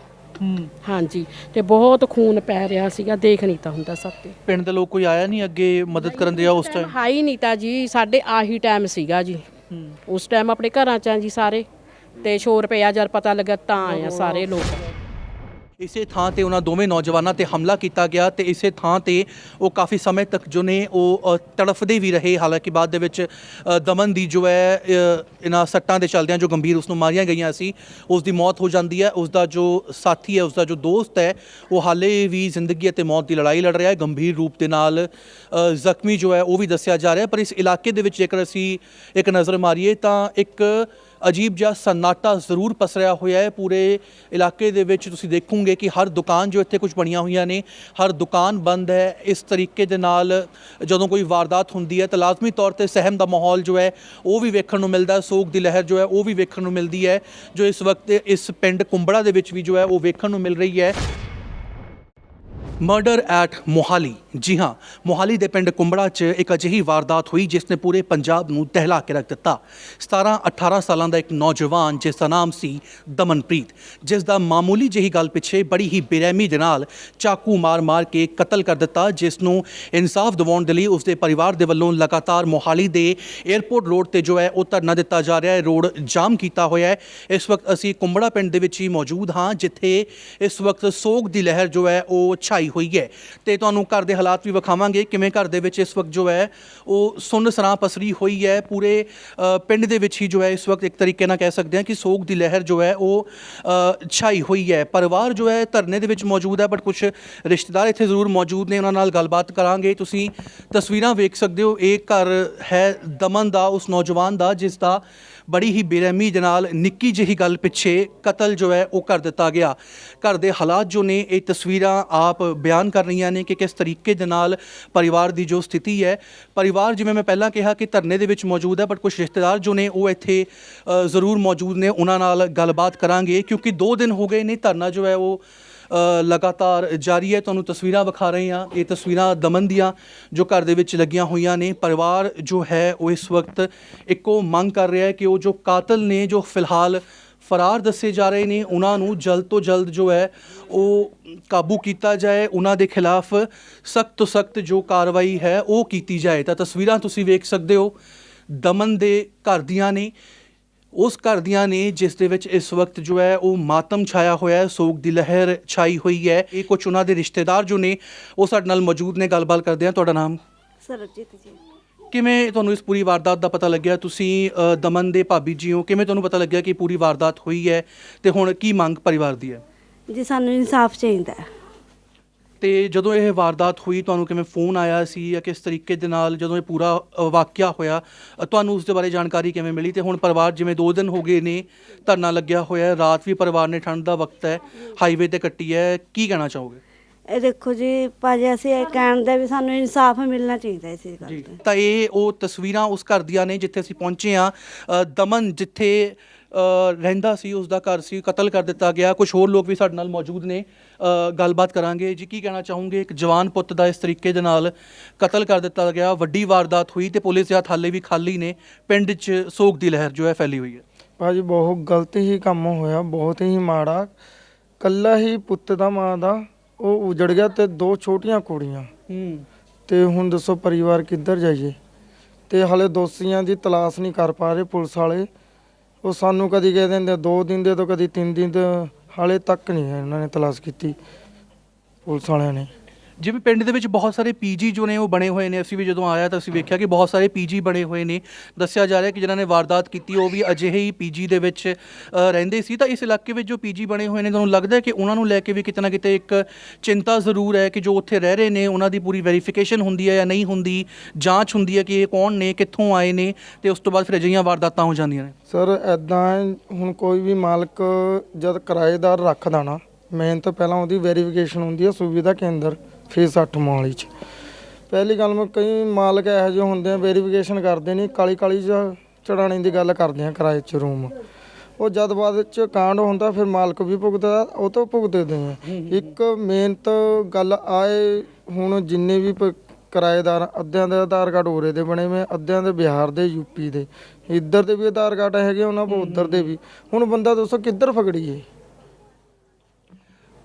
S4: ਹਾਂਜੀ ਤੇ ਬਹੁਤ ਖੂਨ ਪੈ ਰਿਹਾ ਸੀਗਾ ਦੇਖ ਨਹੀਂ ਤਾਂ ਹੁੰਦਾ ਸੱਤੇ
S1: ਪਿੰਡ ਦੇ ਲੋਕ ਕੋਈ ਆਇਆ ਨਹੀਂ ਅੱਗੇ ਮਦਦ ਕਰਨ ਦੇ ਆ ਉਸ ਟਾਈਮ
S4: ਹਾਈ ਨਹੀਂ ਤਾਂ ਜੀ ਸਾਡੇ ਆਹੀ ਟਾਈਮ ਸੀਗਾ ਜੀ। ਉਸ ਟਾਈਮ ਆਪਣੇ ਘਰਾਂ ਚ ਆ ਜੀ ਸਾਰੇ ਤੇ ਸ਼ੋਰ ਪਿਆ ਜਦ ਪਤਾ ਲੱਗਾ ਤਾਂ ਆਏ ਆ ਸਾਰੇ ਲੋਕ।
S1: ਇਸੇ ਥਾਂ ਤੇ ਉਹਨਾਂ ਦੋਵੇਂ ਨੌਜਵਾਨਾਂ ਤੇ ਹਮਲਾ ਕੀਤਾ ਗਿਆ ਤੇ ਇਸੇ ਥਾਂ ਤੇ ਉਹ ਕਾਫੀ ਸਮੇਂ ਤੱਕ ਜੋ ਨੇ ਉਹ ਅ, ਤੜਫਦੇ ਵੀ ਰਹੇ। ਹਾਲਾਂਕਿ ਬਾਅਦ ਦੇ ਵਿੱਚ ਅ, ਦਮਨ ਦੀ ਜੋ ਹੈ ਅ, ਇਹਨਾਂ ਸੱਟਾਂ ਦੇ ਚਲਦਿਆਂ ਜੋ ਗੰਭੀਰ ਉਸ ਨੂੰ ਮਾਰੀਆਂ ਗਈਆਂ ਸੀ ਉਸ ਦੀ ਮੌਤ ਹੋ ਜਾਂਦੀ ਹੈ। ਉਸ ਦਾ ਜੋ ਸਾਥੀ ਹੈ ਉਸ ਦਾ ਜੋ ਦੋਸਤ ਹੈ ਉਹ ਹਾਲੇ ਵੀ ਜ਼ਿੰਦਗੀ ਅਤੇ ਮੌਤ ਦੀ ਲੜਾਈ ਲੜ ਰਿਹਾ ਹੈ। ਗੰਭੀਰ ਰੂਪ ਦੇ ਨਾਲ ਅ, ਜ਼ਖਮੀ ਜੋ ਹੈ ਉਹ ਵੀ ਦੱਸਿਆ ਜਾ ਰਿਹਾ ਹੈ। ਪਰ ਇਸ ਇਲਾਕੇ ਦੇ ਵਿੱਚ ਜੇਕਰ ਅਸੀਂ ਇੱਕ ਨਜ਼ਰ ਮਾਰੀਏ ਤਾਂ ਇੱਕ ਅਜੀਬ ਜਿਹਾ ਸਨਾਟਾ ਜ਼ਰੂਰ ਪਸਰਿਆ ਹੋਇਆ ਹੈ। ਪੂਰੇ ਇਲਾਕੇ ਦੇ ਵਿੱਚ ਤੁਸੀਂ ਦੇਖੋਗੇ ਕਿ ਹਰ ਦੁਕਾਨ ਜੋ ਇੱਥੇ ਕੁਝ ਬਣੀਆਂ ਹੋਈਆਂ ਨੇ, ਹਰ ਦੁਕਾਨ ਬੰਦ ਹੈ। ਇਸ ਤਰੀਕੇ ਦੇ ਨਾਲ ਜਦੋਂ ਕੋਈ ਵਾਰਦਾਤ ਹੁੰਦੀ ਹੈ ਤਾਂ ਲਾਜ਼ਮੀ ਤੌਰ ਤੇ ਸਹਿਮ ਦਾ ਮਾਹੌਲ ਜੋ ਹੈ, ਉਹ ਵੀ ਵੇਖਣ ਨੂੰ ਮਿਲਦਾ ਹੈ। ਸੋਗ ਦੀ ਲਹਿਰ ਜੋ ਹੈ, ਉਹ ਵੀ ਵੇਖਣ ਨੂੰ ਮਿਲਦੀ ਹੈ। ਜੋ ਇਸ ਵਕਤ ਇਸ ਪਿੰਡ ਕੁੰਬੜਾ ਦੇ ਵਿੱਚ ਵੀ ਜੋ ਹੈ, ਉਹ ਵੇਖਣ ਨੂੰ ਮਿਲ ਰਹੀ ਹੈ। ਮਰਡਰ ਐਟ ਮੋਹਾਲੀ ਜੀ ਹਾਂ ਮੋਹਾਲੀ ਦੇ ਪਿੰਡ ਕੁੰਬੜਾ 'ਚ ਇੱਕ ਅਜਿਹੀ ਵਾਰਦਾਤ ਹੋਈ ਜਿਸ ਨੇ ਪੂਰੇ ਪੰਜਾਬ ਨੂੰ ਦਹਿਲਾ ਕੇ ਰੱਖ ਦਿੱਤਾ। 17 18 ਸਾਲਾਂ ਦਾ ਇੱਕ ਨੌਜਵਾਨ, ਜਿਸ ਦਾ ਨਾਮ ਸੀ ਦਮਨਪ੍ਰੀਤ, ਜਿਸ ਦਾ ਮਾਮੂਲੀ ਜਿਹੀ ਗੱਲ ਪਿੱਛੇ ਬੜੀ ਹੀ ਬੇਰਹਿਮੀ ਦੇ ਨਾਲ ਚਾਕੂ ਮਾਰ-ਮਾਰ ਕੇ ਕਤਲ ਕਰ ਦਿੱਤਾ, ਜਿਸ ਨੂੰ ਇਨਸਾਫ ਦਿਵਾਉਣ ਦੇ ਲਈ ਉਸਦੇ ਪਰਿਵਾਰ ਦੇ ਵੱਲੋਂ ਲਗਾਤਾਰ ਮੋਹਾਲੀ ਦੇ 에ਅਰਪੋਰਟ ਰੋਡ ਤੇ ਜੋ ਹੈ ਉਹ ਧਰਨਾ ਦਿੱਤਾ ਜਾ ਰਿਹਾ ਹੈ, ਰੋਡ ਜਾਮ ਕੀਤਾ ਹੋਇਆ ਹੈ। ਇਸ ਵਕਤ ਅਸੀਂ ਕੁੰਬੜਾ ਪਿੰਡ ਦੇ ਵਿੱਚ ਹੀ ਮੌਜੂਦ ਹਾਂ, ਜਿੱਥੇ ਇਸ ਵਕਤ ਸੋਗ ਦੀ ਲਹਿਰ ਜੋ ਹੈ ਉਹ ਛਾਈ ਹੋਈ ਹੈ। ਤੇ ਤੁਹਾਨੂੰ ਘਰ ਦੇ ਹਾਲਾਤ ਵੀ ਵਿਖਾਵਾਂਗੇ, ਕਿਵੇਂ ਘਰ ਦੇ ਵਿੱਚ ਇਸ ਵਕਤ ਜੋ ਹੈ, ਉਹ ਸੁੰਨ ਸਰਾਂ ਪਸਰੀ ਹੋਈ ਹੈ। ਪੂਰੇ ਪਿੰਡ ਦੇ ਵਿੱਚ ਹੀ ਜੋ ਹੈ, ਇਸ ਵਕਤ ਇੱਕ ਤਰੀਕੇ ਨਾਲ ਕਹਿ ਸਕਦੇ ਹਾਂ ਕਿ ਸੋਗ ਦੀ ਲਹਿਰ ਜੋ ਹੈ, ਉਹ ਛਾਈ ਹੋਈ ਹੈ। ਪਰਿਵਾਰ ਜੋ ਹੈ, ਧਰਨੇ ਦੇ ਵਿੱਚ ਮੌਜੂਦ ਹੈ ਬਟ ਕੁਝ ਰਿਸ਼ਤੇਦਾਰ ਇੱਥੇ ਜ਼ਰੂਰ ਮੌਜੂਦ ਨੇ, ਉਹਨਾਂ ਨਾਲ ਗੱਲਬਾਤ ਕਰਾਂਗੇ। ਤੁਸੀਂ ਤਸਵੀਰਾਂ ਵੇਖ ਸਕਦੇ ਹੋ, ਇਹ ਘਰ ਹੈ ਦਮਨ ਦਾ, ਉਸ ਨੌਜਵਾਨ ਦਾ, ਜਿਸ ਦਾ ਬੜੀ ਹੀ ਬੇਰਹਿਮੀ ਦੇ ਨਾਲ ਨਿੱਕੀ ਜਿਹੀ ਗੱਲ ਪਿੱਛੇ ਕਤਲ ਜੋ ਹੈ ਉਹ ਕਰ ਦਿੱਤਾ ਗਿਆ। ਘਰ ਦੇ ਹਾਲਾਤ ਜੋ ਨੇ, ਇਹ ਤਸਵੀਰਾਂ ਆਪ ਬਿਆਨ ਕਰ ਰਹੀਆਂ ਨੇ ਕਿ ਕਿਸ ਤਰੀਕੇ ਦੇ ਨਾਲ ਪਰਿਵਾਰ ਦੀ ਜੋ ਸਥਿਤੀ ਹੈ। ਪਰਿਵਾਰ ਜਿਵੇਂ ਮੈਂ ਪਹਿਲਾਂ ਕਿਹਾ ਕਿ ਧਰਨੇ ਦੇ ਵਿੱਚ ਮੌਜੂਦ ਹੈ ਬਟ ਕੁਝ ਰਿਸ਼ਤੇਦਾਰ ਜੋ ਨੇ ਉਹ ਇੱਥੇ ਜ਼ਰੂਰ ਮੌਜੂਦ ਨੇ, ਉਹਨਾਂ ਨਾਲ ਗੱਲਬਾਤ ਕਰਾਂਗੇ, ਕਿਉਂਕਿ 2 ਦਿਨ ਹੋ ਗਏ ਨੇ ਧਰਨਾ ਜੋ ਹੈ ਉਹ ਲਗਾਤਾਰ ਜਾਰੀ ਹੈ। ਤੁਹਾਨੂੰ ਤਸਵੀਰਾਂ ਵਿਖਾ ਰਹੇ ਹਾਂ। ਇਹ ਤਸਵੀਰਾਂ ਦਮਨ ਦੀਆਂ ਜੋ ਘਰ ਦੇ ਵਿੱਚ ਲੱਗੀਆਂ ਹੋਈਆਂ ਨੇ। ਪਰਿਵਾਰ ਜੋ ਹੈ, ਉਹ ਇਸ ਵਕਤ ਇੱਕੋ ਮੰਗ ਕਰ ਰਿਹਾ ਹੈ ਕਿ ਉਹ ਜੋ ਕਾਤਲ ਨੇ, ਜੋ ਫਿਲਹਾਲ ਫਰਾਰ ਦੱਸੇ ਜਾ ਰਹੇ ਨੇ, ਉਹਨਾਂ ਨੂੰ ਜਲਦ ਤੋਂ ਜਲਦ ਜੋ ਹੈ, ਉਹ ਕਾਬੂ ਕੀਤਾ ਜਾਏ। ਉਹਨਾਂ ਦੇ ਖਿਲਾਫ ਸਖਤ ਤੋਂ ਸਖਤ ਜੋ ਕਾਰਵਾਈ ਹੈ, ਉਹ ਕੀਤੀ ਜਾਏ। ਤਾਂ ਤਸਵੀਰਾਂ ਤੁਸੀਂ ਵੇਖ ਸਕਦੇ ਹੋ। ਦਮਨ ਦੇ ਘਰ ਦੀਆਂ ਨੇ। ਉਸ ਘਰ ਦੀਆਂ ਨੇ ਜਿਸ ਦੇ ਵਿੱਚ ਇਸ ਵਕਤ ਜੋ ਹੈ ਉਹ ਮਾਤਮ ਛਾਇਆ ਹੋਇਆ ਹੈ ਸੋਗ ਦੀ ਲਹਿਰ ਛਾਈ ਹੋਈ ਹੈ। ਇਹ ਕੁਝ ਉਹਨਾਂ ਦੇ ਰਿਸ਼ਤੇਦਾਰ ਜੋ ਨੇ ਉਹ ਸਾਡੇ ਨਾਲ ਮੌਜੂਦ ਨੇ ਗੱਲਬਾਤ ਕਰਦੇ ਆ ਤੁਹਾਡਾ ਨਾਮ?
S5: ਸਰਬਜੀਤ ਜੀ।
S1: ਕਿਵੇਂ ਤੁਹਾਨੂੰ ਇਸ ਪੂਰੀ ਵਾਰਦਾਤ ਦਾ ਪਤਾ ਲੱਗਿਆ? ਤੁਸੀਂ ਅ, ਦਮਨ ਦੇ ਭਾਬੀ ਜੀ ਹੋ। ਕਿਵੇਂ ਤੁਹਾਨੂੰ ਪਤਾ ਲੱਗਿਆ ਕਿ ਪੂਰੀ ਵਾਰਦਾਤ ਹੋਈ ਹੈ? ਤੇ ਹੁਣ ਕੀ ਮੰਗ ਪਰਿਵਾਰ ਦੀ ਹੈ?
S5: ਜੀ ਸਾਨੂੰ ਇਨਸਾਫ ਚਾਹੀਦਾ ਹੈ।
S1: ਤੇ ਜਦੋਂ ਇਹ ਵਾਰਦਾਤ ਹੋਈ ਤੁਹਾਨੂੰ ਕਿਵੇਂ ਫੋਨ ਆਇਆ ਸੀ ਜਾਂ ਕਿਸ ਤਰੀਕੇ ਦੇ ਨਾਲ ਜਦੋਂ ਇਹ ਪੂਰਾ ਅ, ਵਾਕਿਆ ਹੋਇਆ ਅ, ਤੁਹਾਨੂੰ ਉਸ ਦੇ ਬਾਰੇ ਜਾਣਕਾਰੀ ਕਿਵੇਂ ਮਿਲੀ? ਤੇ ਹੁਣ ਪਰਿਵਾਰ ਜਿਵੇਂ 2 ਦਿਨ ਹੋ ਗਏ ਨੇ ਧਰਨਾ ਲੱਗਿਆ ਹੋਇਆ ਹੈ ਰਾਤ ਵੀ ਪਰਿਵਾਰ ਨੇ ਠੰਡ ਦਾ ਵਕਤ ਹੈ ਹਾਈਵੇ ਤੇ ਕੱਟੀ ਹੈ ਕੀ ਕਹਿਣਾ ਚਾਹੋਗੇ?
S5: ਇਹ ਦੇਖੋ ਜੀ ਭਾਜੀ ਅਸੀਂ ਇਹ ਕਹਿਣ ਦਾ ਵੀ ਸਾਨੂੰ ਇਨਸਾਫ ਮਿਲਣਾ ਚਾਹੀਦਾ ਇਸ ਗੱਲ
S1: ਜੀ
S5: ਤੇ।
S1: ਤਾਂ ਇਹ ਉਹ ਤਸਵੀਰਾਂ ਉਸ ਘਰ ਦੀਆਂ ਨੇ ਜਿੱਥੇ ਅਸੀਂ ਪਹੁੰਚੇ ਆ ਦਮਨ ਜਿੱਥੇ ਰਹਿੰਦਾ ਸੀ ਉਸ ਦਾ ਘਰ ਸੀ ਕਤਲ ਕਰ ਦਿੱਤਾ ਗਿਆ। ਕੁਝ ਹੋਰ ਲੋਕ ਵੀ ਸਾਡੇ ਨਾਲ ਮੌਜੂਦ ਨੇ। ਗੱਲਬਾਤ ਕਰਾਂਗੇ। ਜੀ ਕੀ ਕਹਿਣਾ ਚਾਹੋਗੇ? ਇੱਕ ਜਵਾਨ ਪੁੱਤ ਦਾ ਇਸ ਤਰੀਕੇ ਦੇ ਨਾਲ ਕਤਲ ਕਰ ਦਿੱਤਾ ਗਿਆ। ਵੱਡੀ ਵਾਰਦਾਤ ਹੋਈ ਤੇ ਪੁਲਿਸ ਦੇ ਹੱਥ ਹਾਲੇ ਵੀ ਖਾਲੀ ਨੇ। ਪਿੰਡ 'ਚ ਸੋਗ ਦੀ ਲਹਿਰ ਜੋ ਹੈ ਫੈਲੀ ਹੋਈ ਹੈ।
S2: ਭਾਜੀ ਬਹੁਤ ਗਲਤ ਹੀ ਕੰਮ ਹੋਇਆ। ਬਹੁਤ ਹੀ ਮਾੜਾ। ਕੱਲਾ ਹੀ ਪੁੱਤ ਦਾ ਮਾਂ ਦਾ ਉਹ ਉਜੜ ਗਿਆ ਤੇ ਦੋ ਛੋਟੀਆਂ ਕੁੜੀਆਂ।
S1: ਹੂੰ।
S2: ਤੇ ਹੁਣ ਦੱਸੋ ਪਰਿਵਾਰ ਕਿੱਧਰ ਜਾਈਏ? ਤੇ ਹਲੇ ਦੋਸ਼ੀਆਂ ਦੀ ਤਲਾਸ਼ ਨਹੀਂ ਕਰ ਪਾ ਰਹੇ ਪੁਲਿਸ ਵਾਲੇ। ਉਹ ਸਾਨੂੰ ਕਦੀ ਕਹਿ ਦਿੰਦੇ ਦੋ ਦਿਨ ਦੇ ਤੋਂ ਕਦੀ ਤਿੰਨ ਦਿਨ ਦੇ ਹਾਲੇ ਤੱਕ ਨਹੀਂ ਇਹਨਾਂ ਨੇ ਤਲਾਸ਼ ਕੀਤੀ ਪੁਲਿਸ ਵਾਲਿਆਂ ਨੇ।
S1: ਜਿਵੇਂ ਪਿੰਡ ਦੇ ਵਿੱਚ ਬਹੁਤ ਸਾਰੇ ਪੀਜੀ ਜੋ ਨੇ ਉਹ ਬਣੇ ਹੋਏ ਨੇ ਅਸੀਂ ਵੀ ਜਦੋਂ ਆਇਆ ਤਾਂ ਅਸੀਂ ਵੇਖਿਆ ਕਿ ਬਹੁਤ ਸਾਰੇ ਪੀਜੀ ਬਣੇ ਹੋਏ ਨੇ। ਦੱਸਿਆ ਜਾ ਰਿਹਾ ਕਿ ਜਿਨ੍ਹਾਂ ਨੇ ਵਾਰਦਾਤ ਕੀਤੀ ਉਹ ਵੀ ਅਜਿਹੇ ਹੀ ਪੀਜੀ ਦੇ ਵਿੱਚ ਅ, ਰਹਿੰਦੇ ਸੀ। ਤਾਂ ਇਸ ਇਲਾਕੇ ਵਿੱਚ ਜੋ ਪੀਜੀ ਬਣੇ ਹੋਏ ਨੇ ਤੁਹਾਨੂੰ ਲੱਗਦਾ ਹੈ ਕਿ ਉਹਨਾਂ ਨੂੰ ਲੈ ਕੇ ਵੀ ਕਿਤੇ ਨਾ ਕਿਤੇ ਇੱਕ ਚਿੰਤਾ ਜ਼ਰੂਰ ਹੈ ਕਿ ਜੋ ਉੱਥੇ ਰਹਿ ਰਹੇ ਨੇ ਉਹਨਾਂ ਦੀ ਪੂਰੀ ਵੈਰੀਫਿਕੇਸ਼ਨ ਹੁੰਦੀ ਹੈ ਜਾਂ ਨਹੀਂ ਹੁੰਦੀ ਜਾਂਚ ਹੁੰਦੀ ਹੈ ਕਿ ਇਹ ਕੌਣ ਨੇ ਕਿੱਥੋਂ ਆਏ ਨੇ ਤੇ ਉਸ ਤੋਂ ਬਾਅਦ ਫਿਰ ਅਜਿਹੀਆਂ ਵਾਰਦਾਤਾਂ ਹੋ ਜਾਂਦੀਆਂ ਨੇ।
S2: ਸਰ ਐਦਾਂ ਹੁਣ ਕੋਈ ਵੀ ਮਾਲਕ ਜਦ ਕਿਰਾਏਦਾਰ ਰੱਖਦਾ ਨਾ ਮੇਨ ਤਾਂ ਪਹਿਲਾਂ ਉਹਦੀ ਵੈਰੀਫਿਕੇਸ਼ਨ ਹੁੰਦੀ ਹੈ ਸੁਵਿਧਾ ਕੇਂਦਰ। ਫੇਸ 8 ਮੋਹਾਲੀ ਚ। ਪਹਿਲੀ ਗੱਲ ਮੈਂ ਕਈ ਮਾਲਕ ਇਹੋ ਜਿਹੇ ਹੁੰਦੇ ਆ ਵੈਰੀਫਿਕੇਸ਼ਨ ਕਰਦੇ ਨਹੀਂ ਕਾਲੀ ਕਾਲੀ ਚ ਚੜਾਣੇ ਦੀ ਗੱਲ ਕਰਦੇ ਆ ਕਿਰਾਏ ਚ ਰੂਮ ਉਹ ਜਦ ਬਾਅਦ ਚ ਕਾਂਡ ਹੁੰਦਾ ਫਿਰ ਮਾਲਕ ਵੀ ਭੁਗਤਦਾ ਉਹ ਤੋਂ ਭੁਗਤਦੇ ਆ ਇੱਕ ਮੇਨ ਤਾਂ ਗੱਲ ਆਏ ਹੁਣ ਜਿੰਨੇ ਵੀ ਪ- ਕਿਰਾਏਦਾਰ ਅੱਧਿਆਂ ਦੇ ਆਧਾਰ ਕਾਰਡ ਉਰੇ ਦੇ ਬਣੇ ਹੋਏ ਆ, ਅੱਧਿਆਂ ਦੇ ਬਿਹਾਰ ਦੇ ਯੂਪੀ ਦੇ। ਇੱਧਰ ਦੇ ਵੀ ਆਧਾਰ ਕਾਰਡ ਹੈਗੇ ਉਹਨਾਂ ਕੋਲ ਉੱਧਰ ਦੇ ਵੀ। ਹੁਣ ਬੰਦਾ ਦੱਸੋ ਕਿੱਧਰ ਫਕੜੀਏ